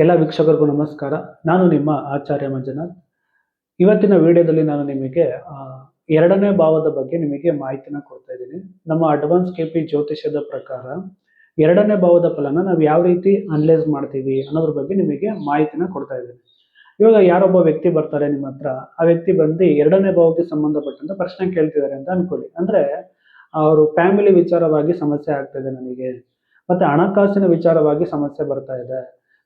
ಎಲ್ಲ ವೀಕ್ಷಕರಿಗೂ ನಮಸ್ಕಾರ. ನಾನು ನಿಮ್ಮ ಆಚಾರ್ಯ ಮಂಜುನಾಥ್. ಇವತ್ತಿನ ವಿಡಿಯೋದಲ್ಲಿ ನಾನು ನಿಮಗೆ ಎರಡನೇ ಭಾವದ ಬಗ್ಗೆ ನಿಮಗೆ ಮಾಹಿತಿನ ಕೊಡ್ತಾ ಇದ್ದೀನಿ. ನಮ್ಮ ಅಡ್ವಾನ್ಸ್ ಕೆ ಪಿ ಜ್ಯೋತಿಷ್ಯದ ಪ್ರಕಾರ ಎರಡನೇ ಭಾವದ ಫಲನ ನಾವು ಯಾವ ರೀತಿ ಅನಲೈಸ್ ಮಾಡ್ತೀವಿ ಅನ್ನೋದ್ರ ಬಗ್ಗೆ ನಿಮಗೆ ಮಾಹಿತಿನ ಕೊಡ್ತಾ ಇದ್ದೀನಿ. ಇವಾಗ ಯಾರೊಬ್ಬ ವ್ಯಕ್ತಿ ಬರ್ತಾರೆ ನಿಮ್ಮ ಹತ್ರ, ಆ ವ್ಯಕ್ತಿ ಬಂದು ಎರಡನೇ ಭಾವಕ್ಕೆ ಸಂಬಂಧಪಟ್ಟಂತ ಪ್ರಶ್ನೆ ಕೇಳ್ತಿದ್ದಾರೆ ಅಂತ ಅನ್ಕೊಳ್ಳಿ. ಅಂದ್ರೆ ಅವರು ಫ್ಯಾಮಿಲಿ ವಿಚಾರವಾಗಿ ಸಮಸ್ಯೆ ಆಗ್ತಾ ಇದೆ ನನಗೆ, ಮತ್ತೆ ಹಣಕಾಸಿನ ವಿಚಾರವಾಗಿ ಸಮಸ್ಯೆ ಬರ್ತಾ ಇದೆ.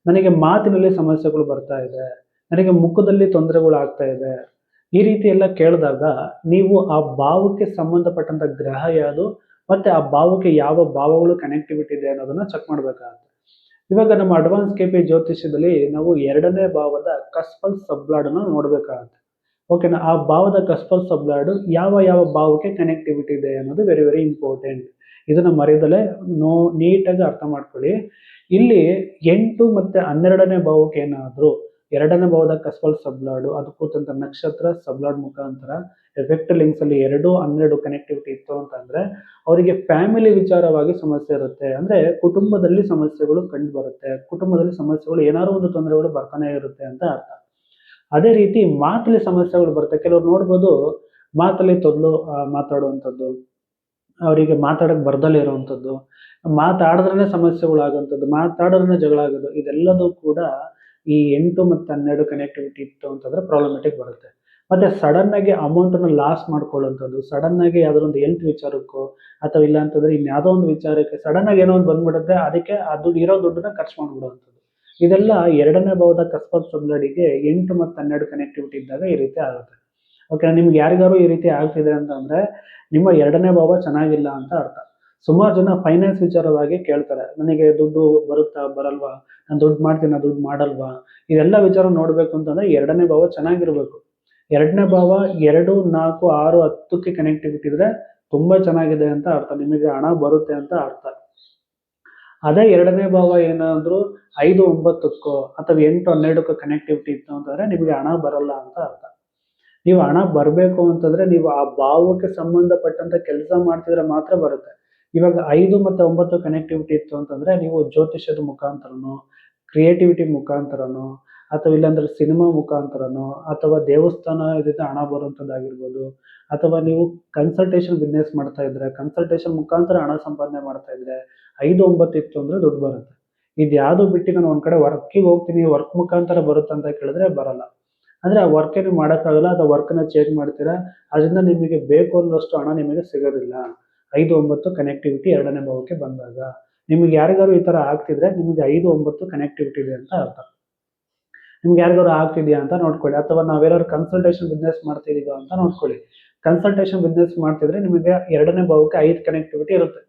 ನನಗೆ ಮಾತಿನಲ್ಲಿ ಸಮಸ್ಯೆಗಳು ಬರ್ತಾ ಇದೆ, ನನಗೆ ಮುಖದಲ್ಲಿ ತೊಂದರೆಗಳು ಆಗ್ತಾ ಇದೆ. ಈ ರೀತಿ ಎಲ್ಲ ಕೇಳಿದಾಗ ನೀವು ಆ ಭಾವಕ್ಕೆ ಸಂಬಂಧಪಟ್ಟಂತ ಗ್ರಹ ಯಾವುದು, ಮತ್ತೆ ಆ ಭಾವಕ್ಕೆ ಯಾವ ಭಾವಗಳು ಕನೆಕ್ಟಿವಿಟಿ ಇದೆ ಅನ್ನೋದನ್ನ ಚೆಕ್ ಮಾಡ್ಬೇಕಾಗುತ್ತೆ. ಇವಾಗ ನಮ್ಮ ಅಡ್ವಾನ್ಸ್ ಕೆ ಪಿ ಜ್ಯೋತಿಷ್ಯದಲ್ಲಿ ನಾವು ಎರಡನೇ ಭಾವದ ಕಸ್ಪಲ್ ಸಬ್ಲಾಡ್ ಅನ್ನು ನೋಡ್ಬೇಕಾಗುತ್ತೆ. ಓಕೆನಾ ಆ ಭಾವದ ಕಸ್ಪಲ್ ಸಬ್ಲಾಡ್ ಯಾವ ಯಾವ ಭಾವಕ್ಕೆ ಕನೆಕ್ಟಿವಿಟಿ ಇದೆ ಅನ್ನೋದು ವೆರಿ ವೆರಿ ಇಂಪಾರ್ಟೆಂಟ್ ಇದನ್ನ ಮರೆಯದಲ್ಲೇ ನೋ, ನೀಟಾಗಿ ಅರ್ಥ ಮಾಡ್ಕೊಳ್ಳಿ. ಇಲ್ಲಿ ಎಂಟು ಮತ್ತೆ ಹನ್ನೆರಡನೇ ಭಾವಕ್ಕೆ ಏನಾದರೂ, ಎರಡನೇ ಭಾವದ ಕಸ್ಬಲ್ ಸಬ್ಲಾಡು, ಅದು ಕೂತಂತ ನಕ್ಷತ್ರ ಸಬ್ಲಾಡ್ ಮುಖಾಂತರ ಎಫೆಕ್ಟ್ ಲಿಂಕ್ಸ್ ಅಲ್ಲಿ ಎರಡು, ಹನ್ನೆರಡು ಕನೆಕ್ಟಿವಿಟಿ ಇತ್ತು ಅಂತಂದ್ರೆ ಅವರಿಗೆ ಫ್ಯಾಮಿಲಿ ವಿಚಾರವಾಗಿ ಸಮಸ್ಯೆ ಇರುತ್ತೆ. ಅಂದ್ರೆ ಕುಟುಂಬದಲ್ಲಿ ಸಮಸ್ಯೆಗಳು ಕಂಡು ಬರುತ್ತೆ ಕುಟುಂಬದಲ್ಲಿ ಸಮಸ್ಯೆಗಳು ಏನಾದ್ರು ಒಂದು ತೊಂದರೆಗಳು ಬರ್ತಾನೆ ಇರುತ್ತೆ ಅಂತ ಅರ್ಥ. ಅದೇ ರೀತಿ ಮಾತಲ್ಲಿ ಸಮಸ್ಯೆಗಳು ಬರುತ್ತೆ. ಕೆಲವರು ನೋಡ್ಬೋದು ಮಾತಲ್ಲಿ ತೊದಲು ಮಾತಾಡುವಂಥದ್ದು. ಅವರಿಗೆ ಮಾತಾಡಕ್ಕೆ ಬರ್ದಲ್ಲೇ ಇರುವಂಥದ್ದು, ಮಾತಾಡಿದ್ರೇ ಸಮಸ್ಯೆಗಳು ಆಗುವಂಥದ್ದು ಮಾತಾಡಿದ್ರೆ ಜಗಳ ಆಗೋದು ಇದೆಲ್ಲದೂ ಕೂಡ ಈ ಎಂಟು ಮತ್ತು ಹನ್ನೆರಡು ಕನೆಕ್ಟಿವಿಟಿ ಇತ್ತು ಅಂತಂದ್ರೆ ಪ್ರಾಬ್ಲಮೆಟಿಕ್ ಬರುತ್ತೆ. ಮತ್ತೆ ಸಡನ್ ಆಗಿ ಅಮೌಂಟ್ ಅನ್ನು ಲಾಸ್ ಮಾಡ್ಕೊಳ್ಳುವಂಥದ್ದು ಸಡನ್ ಆಗಿ ಯಾವ್ದೋ ಒಂದು ಹೆಲ್ತ್ ವಿಚಾರಕ್ಕೋ ಅಥವಾ ಇಲ್ಲ ಅಂತಂದ್ರೆ ಇನ್ಯಾವುದೋ ಒಂದು ವಿಚಾರಕ್ಕೆ ಸಡನ್ ಆಗಿ ಏನೋ ಒಂದು ಬಂದ್ಬಿಡುತ್ತೆ, ಅದಕ್ಕೆ ದುಡ್ಡು, ಇರೋ ದುಡ್ಡನ್ನ ಖರ್ಚು ಮಾಡ್ಬಿಡುವಂಥದ್ದು. ಇದೆಲ್ಲ ಎರಡನೇ ಬಹುದ ಕಸ್ಬತ್ ಸಬ್ಲಡಿಗೆ ಎಂಟು ಮತ್ತು ಹನ್ನೆರಡು ಕನೆಕ್ಟಿವಿಟಿ ಇದ್ದಾಗ ಈ ರೀತಿ ಆಗುತ್ತೆ. ಓಕೆ ನಿಮ್ಗೆ ಯಾರಿಗಾರು ಈ ರೀತಿ ಆಗ್ತಿದೆ ಅಂತಂದ್ರೆ, ನಿಮ್ಮ ಎರಡನೇ ಭಾವ ಚೆನ್ನಾಗಿಲ್ಲ ಅಂತ ಅರ್ಥ. ಸುಮಾರು ಜನ ಫೈನಾನ್ಸ್ ವಿಚಾರವಾಗಿ ಕೇಳ್ತಾರೆ, ನನಗೆ ದುಡ್ಡು ಬರುತ್ತಾ, ಬರಲ್ವಾ? ನಾನು ದುಡ್ಡು ಮಾಡ್ತೀನಿ ದುಡ್ಡು ಮಾಡಲ್ವಾ? ಇದೆಲ್ಲ ವಿಚಾರ ನೋಡ್ಬೇಕು ಅಂತಂದ್ರೆ ಎರಡನೇ ಭಾವ ಚೆನ್ನಾಗಿರ್ಬೇಕು. ಎರಡನೇ ಭಾವ ಎರಡು, ನಾಲ್ಕು, ಆರು, ಹತ್ತಕ್ಕೆ ಕನೆಕ್ಟಿವಿಟಿ ಇದ್ರೆ ತುಂಬಾ ಚೆನ್ನಾಗಿದೆ ಅಂತ ಅರ್ಥ. ನಿಮಗೆ ಹಣ ಬರುತ್ತೆ ಅಂತ ಅರ್ಥ. ಅದೇ ಎರಡನೇ ಭಾವ ಏನಾದ್ರು ಐದು, ಒಂಬತ್ತಕ್ಕೋ ಅಥವಾ ಎಂಟು, ಹನ್ನೆರಡಕ್ಕೋ ಕನೆಕ್ಟಿವಿಟಿ ಇತ್ತು ಅಂತಂದ್ರೆ ನಿಮಗೆ ಹಣ ಬರಲ್ಲ ಅಂತ ಅರ್ಥ. ನೀವು ಹಣ ಬರಬೇಕು ಅಂತಂದ್ರೆ ನೀವು ಆ ಭಾವಕ್ಕೆ ಸಂಬಂಧಪಟ್ಟಂತ ಕೆಲಸ ಮಾಡ್ತಿದ್ರೆ ಮಾತ್ರ ಬರುತ್ತೆ. ಇವಾಗ ಐದು ಮತ್ತೆ ಒಂಬತ್ತು ಕನೆಕ್ಟಿವಿಟಿ ಇತ್ತು ಅಂತಂದ್ರೆ ನೀವು ಜ್ಯೋತಿಷ್ಯದ ಮುಖಾಂತರನೋ ಕ್ರಿಯೇಟಿವಿಟಿ ಮುಖಾಂತರನೋ, ಅಥವಾ ಇಲ್ಲಾಂದ್ರೆ ಸಿನಿಮಾ ಮುಖಾಂತರನೋ, ಅಥವಾ ದೇವಸ್ಥಾನ ಇದರಿಂದ ಹಣ ಬರುವಂಥದ್ದಾಗಿರ್ಬೋದು ಅಥವಾ ನೀವು ಕನ್ಸಲ್ಟೇಷನ್ ಬಿಸ್ನೆಸ್ ಮಾಡ್ತಾ ಇದ್ರೆ ಕನ್ಸಲ್ಟೇಷನ್ ಮುಖಾಂತರ ಹಣ ಸಂಪಾದನೆ ಮಾಡ್ತಾ ಇದ್ರೆ ಐದು ಒಂಬತ್ತು ಇತ್ತು ಅಂದ್ರೆ ದುಡ್ಡು ಬರುತ್ತೆ. ಇದು ಯಾವುದು ಬಿಟ್ಟು ನಾನು ಒಂದ್ ಕಡೆ ವರ್ಕಿಗೆ ಹೋಗ್ತೀನಿ ವರ್ಕ್ ಮುಖಾಂತರ ಬರುತ್ತೆ ಅಂತ ಕೇಳಿದ್ರೆ ಬರಲ್ಲ. ಅಂದ್ರೆ ಆ ವರ್ಕ್ ನೀವು ಮಾಡೋಕ್ಕಾಗಲ್ಲ, ಅಥವಾ ವರ್ಕನ್ನು ಚೇಂಜ್ ಮಾಡ್ತೀರಾ, ಅದರಿಂದ ನಿಮಗೆ ಬೇಕು ಅನ್ನೋಷ್ಟು ಹಣ ನಿಮಗೆ ಸಿಗೋದಿಲ್ಲ. ಐದು ಒಂಬತ್ತು ಕನೆಕ್ಟಿವಿಟಿ ಎರಡನೇ ಭಾವಕ್ಕೆ ಬಂದಾಗ. ನಿಮಗೆ ಯಾರಿಗಾರು ಈ ತರ ಆಗ್ತಿದ್ರೆ ನಿಮಗೆ ಐದು ಒಂಬತ್ತು ಕನೆಕ್ಟಿವಿಟಿ ಇದೆ ಅಂತ ಅರ್ಥ. ನಿಮ್ಗೆ ಯಾರಿಗಾರು ಆಗ್ತಿದೆಯಾ ಅಂತ ನೋಡ್ಕೊಳ್ಳಿ, ಅಥವಾ ನಾವೇನಾದ್ರು ಕನ್ಸಲ್ಟೇಷನ್ ಬಿಸ್ನೆಸ್ ಮಾಡ್ತಿದೀವ ಅಂತ ನೋಡ್ಕೊಳ್ಳಿ. ಕನ್ಸಲ್ಟೇಷನ್ ಬಿಸ್ನೆಸ್ ಮಾಡ್ತಿದ್ರೆ ನಿಮಗೆ ಎರಡನೇ ಭಾವಕ್ಕೆ ಐದು ಕನೆಕ್ಟಿವಿಟಿ ಇರುತ್ತೆ.